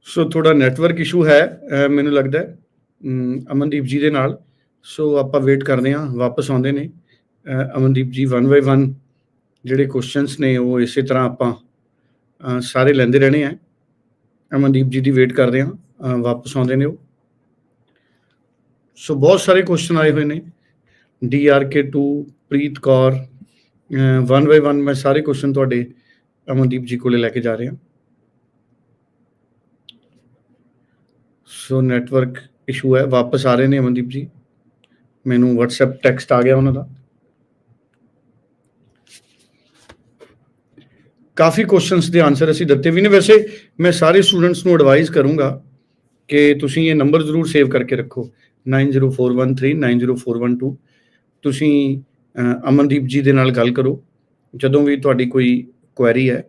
ਸੋ ਥੋੜਾ ਨੈਟਵਰਕ ਇਸ਼ੂ ਹੈ ਅਹ ਮੈਨੂੰ ਲੱਗਦਾ ਹੈ, ਅਮ, ਅਮਨਦੀਪ ਜੀ ਦੇ ਨਾਲ ਸੋ ਆਪਾਂ ਵੇਟ ਕਰਦੇ ਹਾਂ ਵਾਪਸ ਆਉਂਦੇ ਨੇ ਅਹ, Amandeep ji one by one ਜਿਹੜੇ ਕੁਐਸਚਨਸ ਨੇ ਉਹ ਇਸੇ ਤਰ੍ਹਾਂ ਆਪਾਂ ਅਹ, ਸਾਰੇ ਲੈਂਦੇ ਰਹਿਣੇ ਆ ਅਮਨਦੀਪ ਜੀ ਦੀ ਵੇਟ ਕਰਦੇ ਹਾਂ ਅਹ, ਵਾਪਸ ਆਉਂਦੇ ਨੇ ਉਹ ਸੋ ਬਹੁਤ ਸਾਰੇ ਕੁਐਸਚਨ ਆਏ ਹੋਏ ਨੇ D R K 2 Preet Kaur one by one ਮੈਂ ਸਾਰੇ ਕੁਐਸਚਨ ਤੁਹਾਡੇ ਅਮਨਦੀਪ ਜੀ ਕੋਲੇ ਲੈ ਕੇ ਜਾ ਰਿਹਾ ਸੋ ਨੈਟਵਰਕ ਇਸ਼ੂ ਹੈ। ਵਾਪਸ ਆ ਰਹੇ ਨੇ ਅਮਨਦੀਪ ਜੀ। ਮੈਨੂੰ WhatsApp ਟੈਕਸਟ ਆ ਗਿਆ ਉਹਨਾਂ ਦਾ। ਕਾਫੀ ਕੁਐਸਚਨਸ ਦੇ ਆਨਸਰ ਅਸੀਂ ਦਿੱਤੇ ਵੀ ਨੇ। ਵੈਸੇ ਮੈਂ ਸਾਰੇ ਸਟੂਡੈਂਟਸ ਨੂੰ ਐਡਵਾਈਸ ਕਰੂੰਗਾ ਕਿ ਤੁਸੀਂ ਇਹ ਨੰਬਰ ਜ਼ਰੂਰ ਸੇਵ ਕਰਕੇ ਰੱਖੋ। 9041390412 ਤੁਸੀਂ ਅਮਨਦੀਪ ਜੀ ਦੇ ਨਾਲ ਗੱਲ ਕਰੋ। ਜਦੋਂ ਵੀ ਤੁਹਾਡੀ ਕੋਈ ਕੁਐਰੀ ਹੈ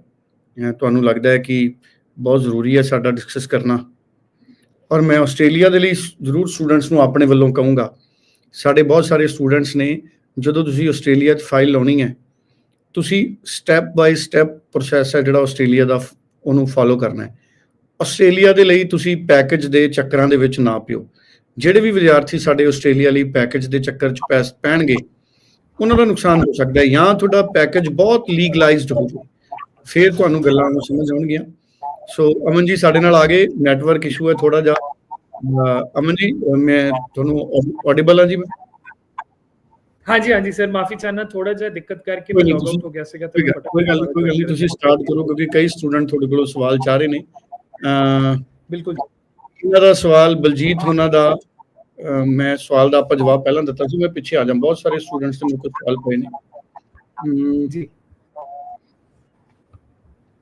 ਤੁਹਾਨੂੰ ਲੱਗਦਾ ਹੈ ਕਿ ਬਹੁਤ ਜ਼ਰੂਰੀ ਹੈ ਸਾਡਾ ਡਿਸਕਸ ਕਰਨਾ। ਔਰ ਮੈਂ ਆਸਟ੍ਰੇਲੀਆ ਦੇ ਲਈ ਜ਼ਰੂਰ ਸਟੂਡੈਂਟਸ ਨੂੰ ਆਪਣੇ ਵੱਲੋਂ ਕਹੂੰਗਾ। ਸਾਡੇ ਬਹੁਤ ਸਾਰੇ ਸਟੂਡੈਂਟਸ ਨੇ, ਜਦੋਂ ਤੁਸੀਂ ਆਸਟ੍ਰੇਲੀਆ 'ਚ ਫਾਈਲ ਲਾਉਣੀ ਹੈ, ਤੁਸੀਂ ਸਟੈਪ ਬਾਈ ਸਟੈਪ ਪ੍ਰੋਸੈਸ ਹੈ ਜਿਹੜਾ ਆਸਟ੍ਰੇਲੀਆ ਦਾ, ਉਹਨੂੰ ਫਾਲੋ ਕਰਨਾ ਹੈ। ਆਸਟ੍ਰੇਲੀਆ ਦੇ ਲਈ ਤੁਸੀਂ ਪੈਕੇਜ ਦੇ ਚੱਕਰਾਂ ਦੇ ਵਿੱਚ ਨਾ ਪਿਓ। ਜਿਹੜੇ ਵੀ ਵਿਦਿਆਰਥੀ ਸਾਡੇ ਆਸਟ੍ਰੇਲੀਆ ਲਈ ਪੈਕੇਜ ਦੇ ਚੱਕਰ 'ਚ ਪੈਸ, ਪੈਣਗੇ, ਉਹਨਾਂ ਦਾ ਨੁਕਸਾਨ ਹੋ ਸਕਦਾ ਹੈ। ਜਾਂ ਤੁਹਾਡਾ ਪੈਕੇਜ ਬਹੁਤ ਲੀਗਲਾਈਜ਼ਡ ਹੋ ਜਾਵੇ। ਫਿਰ ਤੁਹਾਨੂੰ ਗੱਲਾਂ ਨੂੰ ਸਮਝ ਆਉਣਗੀਆਂ। ਸੋ ਅਮਨ ਜੀ ਸਾਡੇ ਨਾਲ ਆ ਗਏ। ਨੈਟਵਰਕ ਇਸ਼ੂ ਹੈ ਥੋੜਾ ਜਿਹਾ। ਅਮਨ ਜੀ ਮੈਂ ਤੁਹਾਨੂੰ ਆਡੀਬਲ ਹਾਂ ਜੀ? ਮੈਂ ਹਾਂਜੀ ਹਾਂਜੀ ਸਰ ਮਾਫੀ ਚਾਹਨਾ ਥੋੜਾ ਜਿਹਾ ਦਿੱਕਤ ਕਰਕੇ ਮੈਂ ਲੌਗ ਆਊਟ ਹੋ ਗਿਆ ਸੀਗਾ ਗੱਲ ਕੋਈ ਗੱਲ ਕੋਈ ਗੱਲ ਨਹੀਂ ਤੁਸੀਂ ਸਟਾਰਟ ਕਰੋ ਕਿਉਂਕਿ ਕਈ ਸਟੂਡੈਂਟ ਤੁਹਾਡੇ ਕੋਲੋਂ ਸਵਾਲ ਚਾਹ ਰਹੇ ਨੇ। ਬਿਲਕੁਲ ਇਹਨਾਂ ਦਾ ਸਵਾਲ ਬਲਜੀਤ ਉਹਨਾਂ ਦਾ ਮੈਂ ਸਵਾਲ ਦਾ ਆਪਾਂ ਜਵਾਬ ਪਹਿਲਾਂ ਦਿੱਤਾ ਸੀ ਮੈਂ ਪਿੱਛੇ ਆ ਜਾਵਾਂ। ਬਹੁਤ ਸਾਰੇ ਸਟੂਡੈਂਟਸ ਦੇ ਮੇਰੇ ਕੋਲ ਸਵਾਲ ਪਏ ਨੇ। ਜੀ।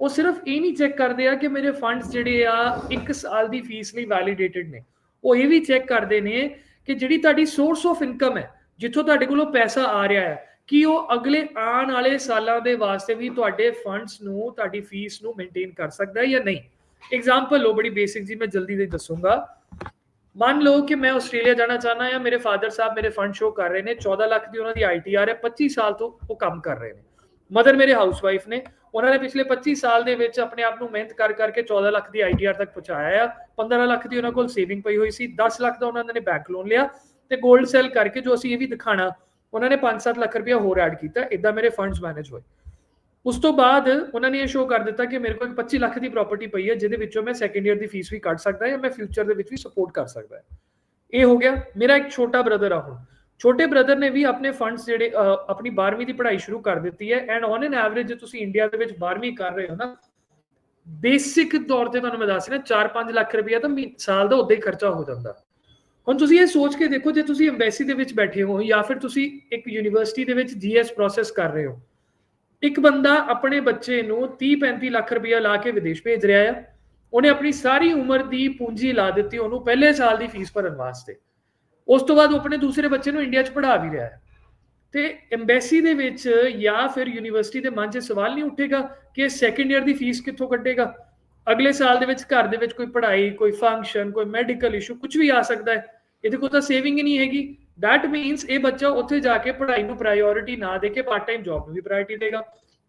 ਉਹ ਸਿਰਫ ਇਹ ਨਹੀਂ ਚੈੱਕ ਕਰਦੇ ਆ ਕਿ ਮੇਰੇ ਫੰਡਸ ਜਿਹੜੇ ਆ 1 ਸਾਲ ਦੀ ਫੀਸ ਲਈ ਵੈਲੀਡੇਟਡ ਨੇ। ਉਹ ਇਹ ਵੀ ਚੈੱਕ ਕਰਦੇ ਨੇ ਕਿ ਜਿਹੜੀ ਤੁਹਾਡੀ ਸੋਰਸ ਆਫ ਇਨਕਮ ਹੈ, ਜਿੱਥੋਂ ਤੁਹਾਡੇ ਕੋਲੋਂ ਪੈਸਾ ਆ ਰਿਹਾ ਹੈ, ਕਿ ਉਹ ਅਗਲੇ ਆਉਣ ਵਾਲੇ ਸਾਲਾਂ ਦੇ ਵਾਸਤੇ ਵੀ ਤੁਹਾਡੇ ਫੰਡਸ ਨੂੰ, ਤੁਹਾਡੀ ਫੀਸ ਨੂੰ ਮੇਨਟੇਨ ਕਰ ਸਕਦਾ ਹੈ ਜਾਂ ਨਹੀਂ? ਐਗਜ਼ਾਮਪਲ ਲੋ ਬੜੀ ਬੇਸਿਕ ਜੀ, ਮੈਂ ਜਲਦੀ ਦੇ ਦੱਸੂਗਾ। ਮੰਨ ਲਓ ਕਿ ਮੈਂ ਆਸਟ੍ਰੇਲੀਆ ਜਾਣਾ ਚਾਹਨਾ ਜਾਂ ਮੇਰੇ ਫਾਦਰ ਸਾਹਿਬ ਮੇਰੇ ਫੰਡ ਸ਼ੋ ਕਰ ਰਹੇ ਨੇ 14 ਲੱਖ ਦੀ ਉਹਨਾਂ ਦੀ ਆਈਟੀਆਰ ਹੈ 25 ਸਾਲ ਤੋਂ ਉਹ ਕੰਮ ਕਰ ਰਹੇ ਨੇ। ਮਦਰ ਮੇਰੇ ਹਾਊਸਵਾਈਫ ਨੇ, ਉਹਨਾਂ ਨੇ ਪਿਛਲੇ 25 ਸਾਲ ਦੇ ਵਿੱਚ ਆਪਣੇ ਆਪ ਨੂੰ ਮਿਹਨਤ ਕਰ ਕਰਕੇ 14 ਲੱਖ ਦੀ ਆਈਟੀਆਰ ਤੱਕ ਪਹੁੰਚਾਇਆ ਆ। 15 ਲੱਖ ਦੀ ਉਹਨਾਂ ਕੋਲ ਸੇਵਿੰਗ ਪਈ ਹੋਈ ਸੀ 10 ਲੱਖ ਦਾ ਉਹਨਾਂ ਨੇ ਬੈਂਕ ਲੋਨ ਲਿਆ ਤੇ 골ਡ ਸੈਲ ਕਰਕੇ ਜੋ ਅਸੀਂ ਇਹ ਵੀ ਦਿਖਾਣਾ, ਉਹਨਾਂ ਨੇ 5-7 ਲੱਖ ਰੁਪਇਆ ਹੋਰ ਐਡ ਕੀਤਾ ਇਦਾਂ ਮੇਰੇ ਫੰਡਸ ਮੈਨੇਜ ਹੋਏ। ਉਸ ਤੋਂ ਬਾਅਦ ਉਹਨਾਂ ਨੇ ਇਹ ਸ਼ੋਅ ਕਰ ਦਿੱਤਾ ਕਿ ਮੇਰੇ ਕੋਲ ਇੱਕ 25 ਲੱਖ ਦੀ ਪ੍ਰਾਪਰਟੀ ਪਈ ਹੈ, ਜਿਹਦੇ ਵਿੱਚੋਂ ਮੈਂ ਸੈਕੰਡ ਈਅਰ ਦੀ ਫੀਸ ਵੀ ਕੱਢ ਸਕਦਾ ਜਾਂ ਮੈਂ ਫਿਊਚਰ ਦੇ ਵਿੱਚ ਵੀ ਸਪੋਰਟ ਕਰ ਸਕਦਾ। ਇਹ ਹੋ ਗਿਆ, ਮੇਰਾ ਇੱਕ ਛੋਟਾ ਬ੍ਰਦਰ ਆ ਹੁਣ। ਛੋਟੇ ਬ੍ਰਦਰ ਨੇ ਵੀ ਆਪਣੇ ਫੰਡਸ ਜਿਹੜੇ ਆਪਣੀ 12ਵੀਂ ਦੀ ਪੜ੍ਹਾਈ ਸ਼ੁਰੂ ਕਰ ਦਿੱਤੀ ਹੈ ਐਂਡ ਔਨ ਐਨ ਐਵਰੇਜ ਜੇ ਤੁਸੀਂ ਇੰਡੀਆ ਦੇ ਵਿੱਚ 12ਵੀਂ ਕਰ ਰਹੇ ਹੋ ਨਾ ਬੇਸਿਕ ਤੌਰ ਤੇ ਤੁਹਾਨੂੰ ਮੈਂ ਦੱਸ ਰਿਹਾ 4-5 ਲੱਖ ਰੁਪਇਆ ਤਾਂ ਸਾਲ ਦਾ ਉਦਾਂ ਹੀ ਖਰਚਾ ਹੋ ਜਾਂਦਾ। ਹੁਣ ਤੁਸੀਂ ਇਹ ਸੋਚ ਕੇ ਦੇਖੋ ਜੇ ਤੁਸੀਂ ਐਮਬੈਸੀ ਦੇ ਵਿੱਚ ਬੈਠੇ ਹੋ ਜਾਂ ਫਿਰ ਤੁਸੀਂ ਇੱਕ ਯੂਨੀਵਰਸਿਟੀ ਦੇ ਵਿੱਚ ਜੀਐਸ ਪ੍ਰੋਸੈਸ ਕਰ ਰਹੇ ਹੋ, ਇੱਕ ਬੰਦਾ ਆਪਣੇ ਬੱਚੇ ਨੂੰ 30-35 ਲੱਖ ਰੁਪਇਆ ਲਾ ਕੇ ਵਿਦੇਸ਼ ਭੇਜ ਰਿਹਾ ਆ, ਉਹਨੇ ਆਪਣੀ ਸਾਰੀ ਉਮਰ ਦੀ ਪੂੰਜੀ ਲਾ ਦਿੱਤੀ, ਉਹਨੂੰ ਪਹਿਲੇ ਸਾਲ ਦੀ ਫੀਸ ਭਰਨ ਵਾਸਤੇ। ਉਸ ਤੋਂ ਬਾਅਦ ਉਹ ਆਪਣੇ ਦੂਸਰੇ ਬੱਚੇ ਨੂੰ ਇੰਡੀਆ 'ਚ ਪੜ੍ਹਾ ਵੀ ਰਿਹਾ ਹੈ। ਤੇ ਐਮਬੈਸੀ ਦੇ ਵਿੱਚ ਜਾਂ ਫਿਰ ਯੂਨੀਵਰਸਿਟੀ ਦੇ ਮਨ 'ਚ ਸਵਾਲ ਨਹੀਂ ਉੱਠੇਗਾ ਕਿ ਸੈਕੰਡ ਈਅਰ ਦੀ ਫੀਸ ਕਿੱਥੋਂ ਕੱਢੇਗਾ? ਅਗਲੇ ਸਾਲ ਦੇ ਵਿੱਚ ਘਰ ਦੇ ਵਿੱਚ ਕੋਈ ਪੜ੍ਹਾਈ, ਕੋਈ ਫੰਕਸ਼ਨ ਕੋਈ ਮੈਡੀਕਲ ਇਸ਼ੂ ਕੁਝ ਵੀ ਆ ਸਕਦਾ ਹੈ। ਇਹਦੇ ਕੋਲ ਤਾਂ ਸੇਵਿੰਗ ਹੀ ਨਹੀਂ ਹੈਗੀ। ਦੈਟ ਮੀਨਸ ਇਹ ਬੱਚਾ ਉੱਥੇ ਜਾ ਕੇ ਪੜ੍ਹਾਈ ਨੂੰ ਪ੍ਰਾਇੋਰਿਟੀ ਨਾ ਦੇ ਕੇ ਪਾਰਟ ਟਾਈਮ ਜੌਬ ਨੂੰ ਵੀ ਪ੍ਰਾਇੋਰਟੀ ਦੇਗਾ।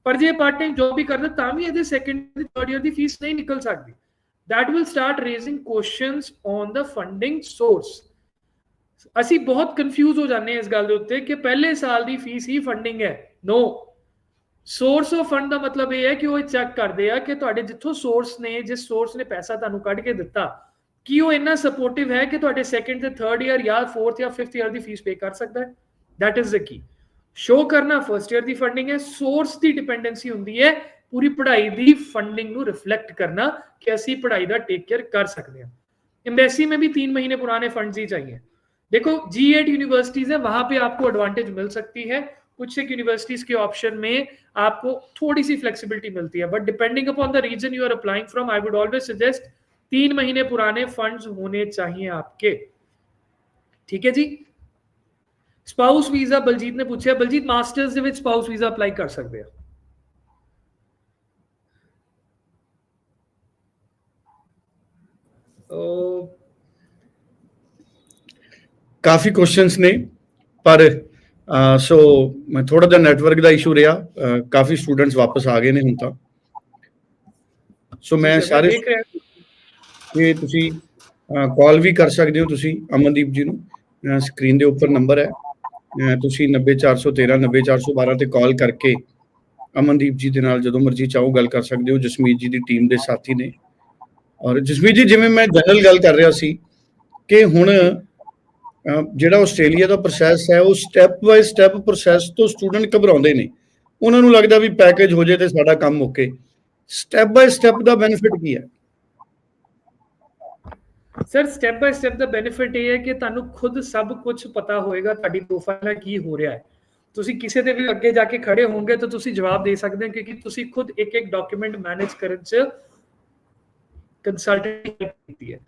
ਪਰ ਜੇ ਪਾਰਟ ਟਾਈਮ ਜੌਬ ਵੀ ਕਰਦਾ, ਤਾਂ ਵੀ ਇਹਦੇ ਸੈਕੰਡ ਤੇ ਥਰਡ ਈਅਰ ਦੀ ਫੀਸ ਨਹੀਂ ਨਿਕਲ ਸਕਦੀ। That will start raising questions on the funding source ਅਸੀਂ ਬਹੁਤ ਕਨਫਿਊਜ਼ ਹੋ ਜਾਂਦੇ ਹਾਂ ਇਸ ਗੱਲ ਦੇ ਉੱਤੇ ਕਿ ਪਹਿਲੇ ਸਾਲ ਦੀ ਫੀਸ ਹੀ ਫੰਡਿੰਗ ਹੈ। ਨੋ ਸੋਰਸ ਆਫ ਫੰਡ ਦਾ ਮਤਲਬ ਇਹ ਹੈ ਕਿ ਉਹ ਚੈੱਕ ਕਰਦੇ ਆ ਕਿ ਤੁਹਾਡੇ ਜਿੱਥੋਂ ਸੋਰਸ ਨੇ, ਜਿਸ ਸੋਰਸ ਨੇ ਪੈਸਾ ਤੁਹਾਨੂੰ ਕੱਢ ਕੇ ਦਿੱਤਾ, ਕੀ ਉਹ ਇੰਨਾ ਸਪੋਰਟਿਵ ਹੈ ਕਿ ਤੁਹਾਡੇ ਸੈਕੰਡ ਤੇ ਥਰਡ ਈਅਰ ਜਾਂ ਫੋਰਥ ਜਾਂ ਫਿਫਥ ਈਅਰ ਦੀ ਫੀਸ ਪੇ ਕਰ ਸਕਦਾ ਹੈ? That is the key show ਕਰਨਾ ਫਰਸਟ ਈਅਰ ਦੀ ਫੰਡਿੰਗ ਹੈ ਸੋਰਸ ਦੀ ਡਿਪੈਂਡੈਂਸੀ ਹੁੰਦੀ ਹੈ, ਪੂਰੀ ਪੜ੍ਹਾਈ ਦੀ ਫੰਡਿੰਗ ਨੂੰ ਰਿਫਲੈਕਟ ਕਰਨਾ ਕਿ ਅਸੀਂ ਪੜ੍ਹਾਈ ਦਾ ਟੇਕ ਕੇਅਰ ਕਰ ਸਕਦੇ ਹਾਂ। ਐਮਬੈਸੀ ਮੇ ਵੀ 3 ਮਹੀਨੇ ਪੁਰਾਣੇ ਫੰਡਸ ਹੀ ਚਾਹੀਏ। देखो जी एट यूनिवर्सिटीज है वहां पे आपको एडवांटेज मिल सकती है कुछ एक यूनिवर्सिटीज के ऑप्शन में आपको थोड़ी सी फ्लेक्सिबिलिटी मिलती है but depending upon the reason you are applying from I would always suggest तीन महीने पुराने फंड्स होने चाहिए आपके ठीक है जी ਸਪਾਊਸ ਵੀਜ਼ਾ ਬਲਜੀਤ ਨੇ ਪੁੱਛਿਆ ਬਲਜੀਤ ਮਾਸਟਰਸ ਦੇ ਵਿੱਚ ਸਪਾਊਸ ਵੀਜ਼ਾ ਅਪਲਾਈ ਕਰ ਸਕਦੇ ਆ ਉਹ ਕਾਫੀ ਕੁਐਸਚਨਸ ਨੇ ਪਰ ਸੋ ਮੈਂ ਥੋੜਾ ਜਿਹਾ ਨੈਟਵਰਕ ਦਾ ਇਸ਼ੂ ਰਿਹਾ ਕਾਫੀ ਸਟੂਡੈਂਟਸ ਵਾਪਸ ਆ ਗਏ ਨੇ ਹੁਣ ਤਾਂ। ਸੋ ਮੈਂ ਸਾਰੇ ਕਿ ਤੁਸੀਂ ਕਾਲ ਵੀ ਕਰ ਸਕਦੇ ਹੋ ਤੁਸੀਂ ਅਮਨਦੀਪ ਜੀ ਨੂੰ। ਸਕਰੀਨ ਦੇ ਉੱਪਰ ਨੰਬਰ ਹੈ। ਤੁਸੀਂ 90413 90412 ਤੇ ਕਾਲ ਕਰਕੇ ਅਮਨਦੀਪ ਜੀ ਦੇ ਨਾਲ ਜਦੋਂ ਮਰਜ਼ੀ ਚਾਹੋ ਗੱਲ ਕਰ ਸਕਦੇ ਹੋ। ਜਸਮੀਤ ਜੀ ਦੀ ਟੀਮ ਦੇ ਸਾਥੀ ਨੇ। ਔਰ ਜਸਮੀਤ ਜੀ ਜਿਵੇਂ ਮੈਂ ਜਨਰਲ ਗੱਲ ਕਰ ਰਿਹਾ ਸੀ ਕਿ ਹੁਣ ਜਿਹੜਾ ਆਸਟ੍ਰੇਲੀਆ ਦਾ ਪ੍ਰੋਸੈਸ ਹੈ, ਉਹ ਸਟੈਪ ਬਾਈ ਸਟੈਪ ਪ੍ਰੋਸੈਸ ਤੋਂ ਸਟੂਡੈਂਟ ਘਬਰਾਉਂਦੇ ਨੇ। ਉਹਨਾਂ ਨੂੰ ਲੱਗਦਾ ਵੀ ਪੈਕੇਜ ਹੋ ਜੇ ਤੇ ਸਾਡਾ ਕੰਮ ਮੁੱਕੇ ਸਟੈਪ ਬਾਈ ਸਟੈਪ ਦਾ ਬੈਨੀਫਿਟ ਕੀ ਹੈ? ਸਰ ਸਟੈਪ ਬਾਈ ਸਟੈਪ ਦਾ ਬੈਨੀਫਿਟ ਇਹ ਹੈ ਕਿ ਤੁਹਾਨੂੰ ਖੁਦ ਸਭ ਕੁਝ ਪਤਾ ਹੋਏਗਾ ਤੁਹਾਡੀ ਪ੍ਰੋਫਾਈਲ ਨਾਲ ਕੀ ਹੋ ਰਿਹਾ ਹੈ। ਤੁਸੀਂ ਕਿਸੇ ਦੇ ਵੀ ਅੱਗੇ ਜਾ ਕੇ ਖੜੇ ਹੋਵੋਗੇ ਤਾਂ ਤੁਸੀਂ ਜਵਾਬ ਦੇ ਸਕਦੇ ਹੋ ਕਿਉਂਕਿ ਤੁਸੀਂ ਖੁਦ ਇੱਕ ਇੱਕ ਡਾਕੂਮੈਂਟ ਮੈਨੇਜ ਕਰਨ ਚ ਕੰਸਲਟੈਂਟ ਕੀਤੀ ਹੈ।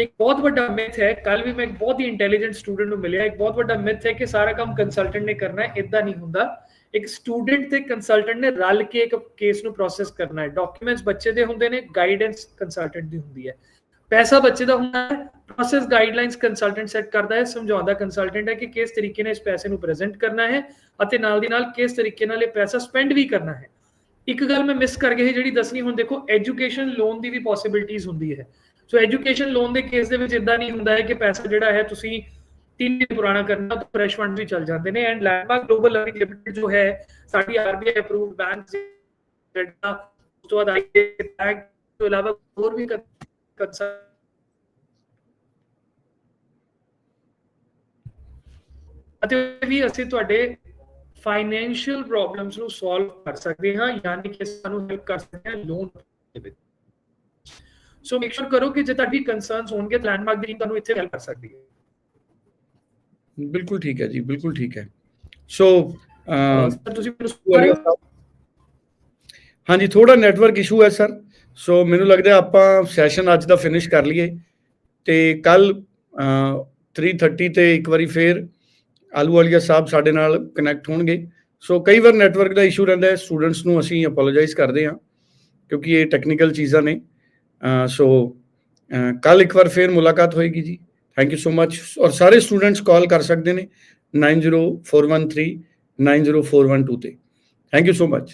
ਇੱਕ ਬਹੁਤ ਵੱਡਾ ਮਿਥ ਹੈ ਕੱਲ ਵੀ ਮੈਂ ਇੱਕ ਬਹੁਤ ਹੀ ਇੰਟੈਲੀਜੈਂਟ ਸਟੂਡੈਂਟ ਨੂੰ ਮਿਲਿਆ ਇੱਕ ਬਹੁਤ ਵੱਡਾ ਮਿਥ ਹੈ ਕਿ ਸਾਰਾ ਕੰਮ ਕੰਸਲਟੈਂਟ ਨੇ ਕਰਨਾ ਹੈ ਇਦਾਂ ਨਹੀਂ ਹੁੰਦਾ ਇੱਕ ਸਟੂਡੈਂਟ ਤੇ ਕੰਸਲਟੈਂਟ ਨੇ ਰਲ ਕੇ ਇੱਕ ਕੇਸ ਨੂੰ ਪ੍ਰੋਸੈਸ ਕਰਨਾ ਹੈ ਡਾਕੂਮੈਂਟਸ ਬੱਚੇ ਦੇ ਹੁੰਦੇ ਨੇ ਗਾਈਡੈਂਸ ਕੰਸਲਟੈਂਟ ਦੀ ਹੁੰਦੀ ਹੈ ਪੈਸਾ ਬੱਚੇ ਦਾ ਹੁੰਦਾ ਹੈ ਪ੍ਰੋਸੈਸ ਗਾਈਡਲਾਈਨਸ ਕੰਸਲਟੈਂਟ ਸੈੱਟ ਕਰਦਾ ਹੈ ਸਮਝਾਉਂਦਾ ਕੰਸਲਟੈਂਟ ਹੈ ਕਿ ਕਿਸ ਤਰੀਕੇ ਨਾਲ ਇਸ ਪੈਸੇ ਨੂੰ ਪ੍ਰੈਜ਼ੈਂਟ ਕਰਨਾ ਹੈ ਅਤੇ ਨਾਲ ਦੀ ਨਾਲ ਕਿਸ ਤਰੀਕੇ ਨਾਲ ਇਹ ਪੈਸਾ ਸਪੈਂਡ ਵੀ ਕਰਨਾ ਹੈ ਇੱਕ ਗੱਲ ਮੈਂ ਮਿਸ ਕਰ ਗਈ ਜਿਹੜੀ ਦੱਸਣੀ ਹੁਣ ਦੇਖੋ ਐਜੂਕੇਸ਼ਨ ਲੋਨ ਦੀ ਵੀ ਪੋਸਿਬਿਲਿਟੀਜ਼ ਹੁੰਦੀ ਹੈ ਸੋ ਐਜੂਕੇਸ਼ਨ ਲੋਨ ਦੇ ਕੇਸ ਦੇ ਵਿੱਚ ਇਦਾਂ ਨਹੀਂ ਹੁੰਦਾ ਹੈ ਕਿ ਪੈਸਾ ਜਿਹੜਾ ਹੈ ਤੁਸੀਂ ਤਿੰਨ ਦਿਨ ਪੁਰਾਣਾ ਕਰਨਾ, ਤਾਂ ਫਰੈਸ਼ ਫੰਡ ਵੀ ਚੱਲ ਜਾਂਦੇ ਨੇ and landmark global learning limited ਜੋ ਹੈ, ਸਾਡੀ ਆਰਬੀਆਈ ਅਪਰੂਵਡ ਬੈਂਕ ਜਿਹੜਾ ਉਸ ਤੋਂ ਬਾਅਦ ਆਈਏ ਬੈਂਕ ਤੋਂ ਇਲਾਵਾ ਹੋਰ ਵੀ ਕੰਸਰ ਅਤੇ ਵੀ ਅਸੀਂ ਤੁਹਾਡੇ ਫਾਈਨੈਂਸ਼ੀਅਲ ਪ੍ਰੋਬਲਮਸ ਨੂੰ ਸੋਲਵ ਕਰ ਸਕਦੇ ਹਾਂ, ਯਾਨੀ ਕਿ ਸਾਨੂੰ ਹੈਲਪ ਕਰ ਸਕਦੇ ਹਾਂ ਲੋਨ ਦੇ ਵਿੱਚ। ਸੋ ਮੇਕ ਸ਼ੋਰ ਕਰੋ ਕਿ ਜੇ ਤੁਹਾਡੀ ਕੰਸਰਨਸ ਹੋਣਗੇ ਤਾਂ ਲੈਂਡਮਾਰਕ ਦੀ ਟੀਮ ਤੁਹਾਨੂੰ ਇੱਥੇ ਹੈਲਪ ਕਰ ਸਕਦੀ ਹੈ ਬਿਲਕੁਲ ਠੀਕ ਹੈ ਜੀ ਬਿਲਕੁਲ ਠੀਕ ਹੈ ਸੋ ਤੁਸੀਂ ਮੈਨੂੰ ਸੁਣ ਰਹੇ ਹੋ ਹਾਂਜੀ ਥੋੜਾ ਨੈਟਵਰਕ ਇਸ਼ੂ ਹੈ ਸਰ ਸੋ ਮੈਨੂੰ ਲੱਗਦਾ ਆਪਾਂ ਸੈਸ਼ਨ ਅੱਜ ਦਾ ਫਿਨਿਸ਼ ਕਰ ਲਈਏ ਤੇ ਕੱਲ 3:30 ਤੇ ਇੱਕ ਵਾਰੀ ਫੇਰ ਆਲੂ ਵਾਲੀਆ ਸਾਹਿਬ ਸਾਡੇ ਨਾਲ ਕਨੈਕਟ ਹੋਣਗੇ ਸੋ ਕਈ ਵਾਰ ਨੈਟਵਰਕ ਦਾ ਇਸ਼ੂ ਰਹਿੰਦਾ ਹੈ ਸਟੂਡੈਂਟਸ ਨੂੰ ਅਸੀਂ ਅਪੋਲੋਜਾਈਜ਼ ਕਰਦੇ ਹਾਂ ਕਿਉਂਕਿ ਇਹ ਟੈਕਨੀਕਲ ਚੀਜ਼ਾਂ ਨੇ ਸੋ ਕੱਲ ਇੱਕ ਵਾਰ ਫੇਰ ਮੁਲਾਕਾਤ ਹੋਏਗੀ ਜੀ। ਥੈਂਕ ਯੂ ਸੋ ਮੱਚ ਔਰ ਸਾਰੇ ਸਟੂਡੈਂਟਸ ਕਾਲ ਕਰ ਸਕਦੇ ਨੇ। 90413 90412 ਤੇ। Thank you so much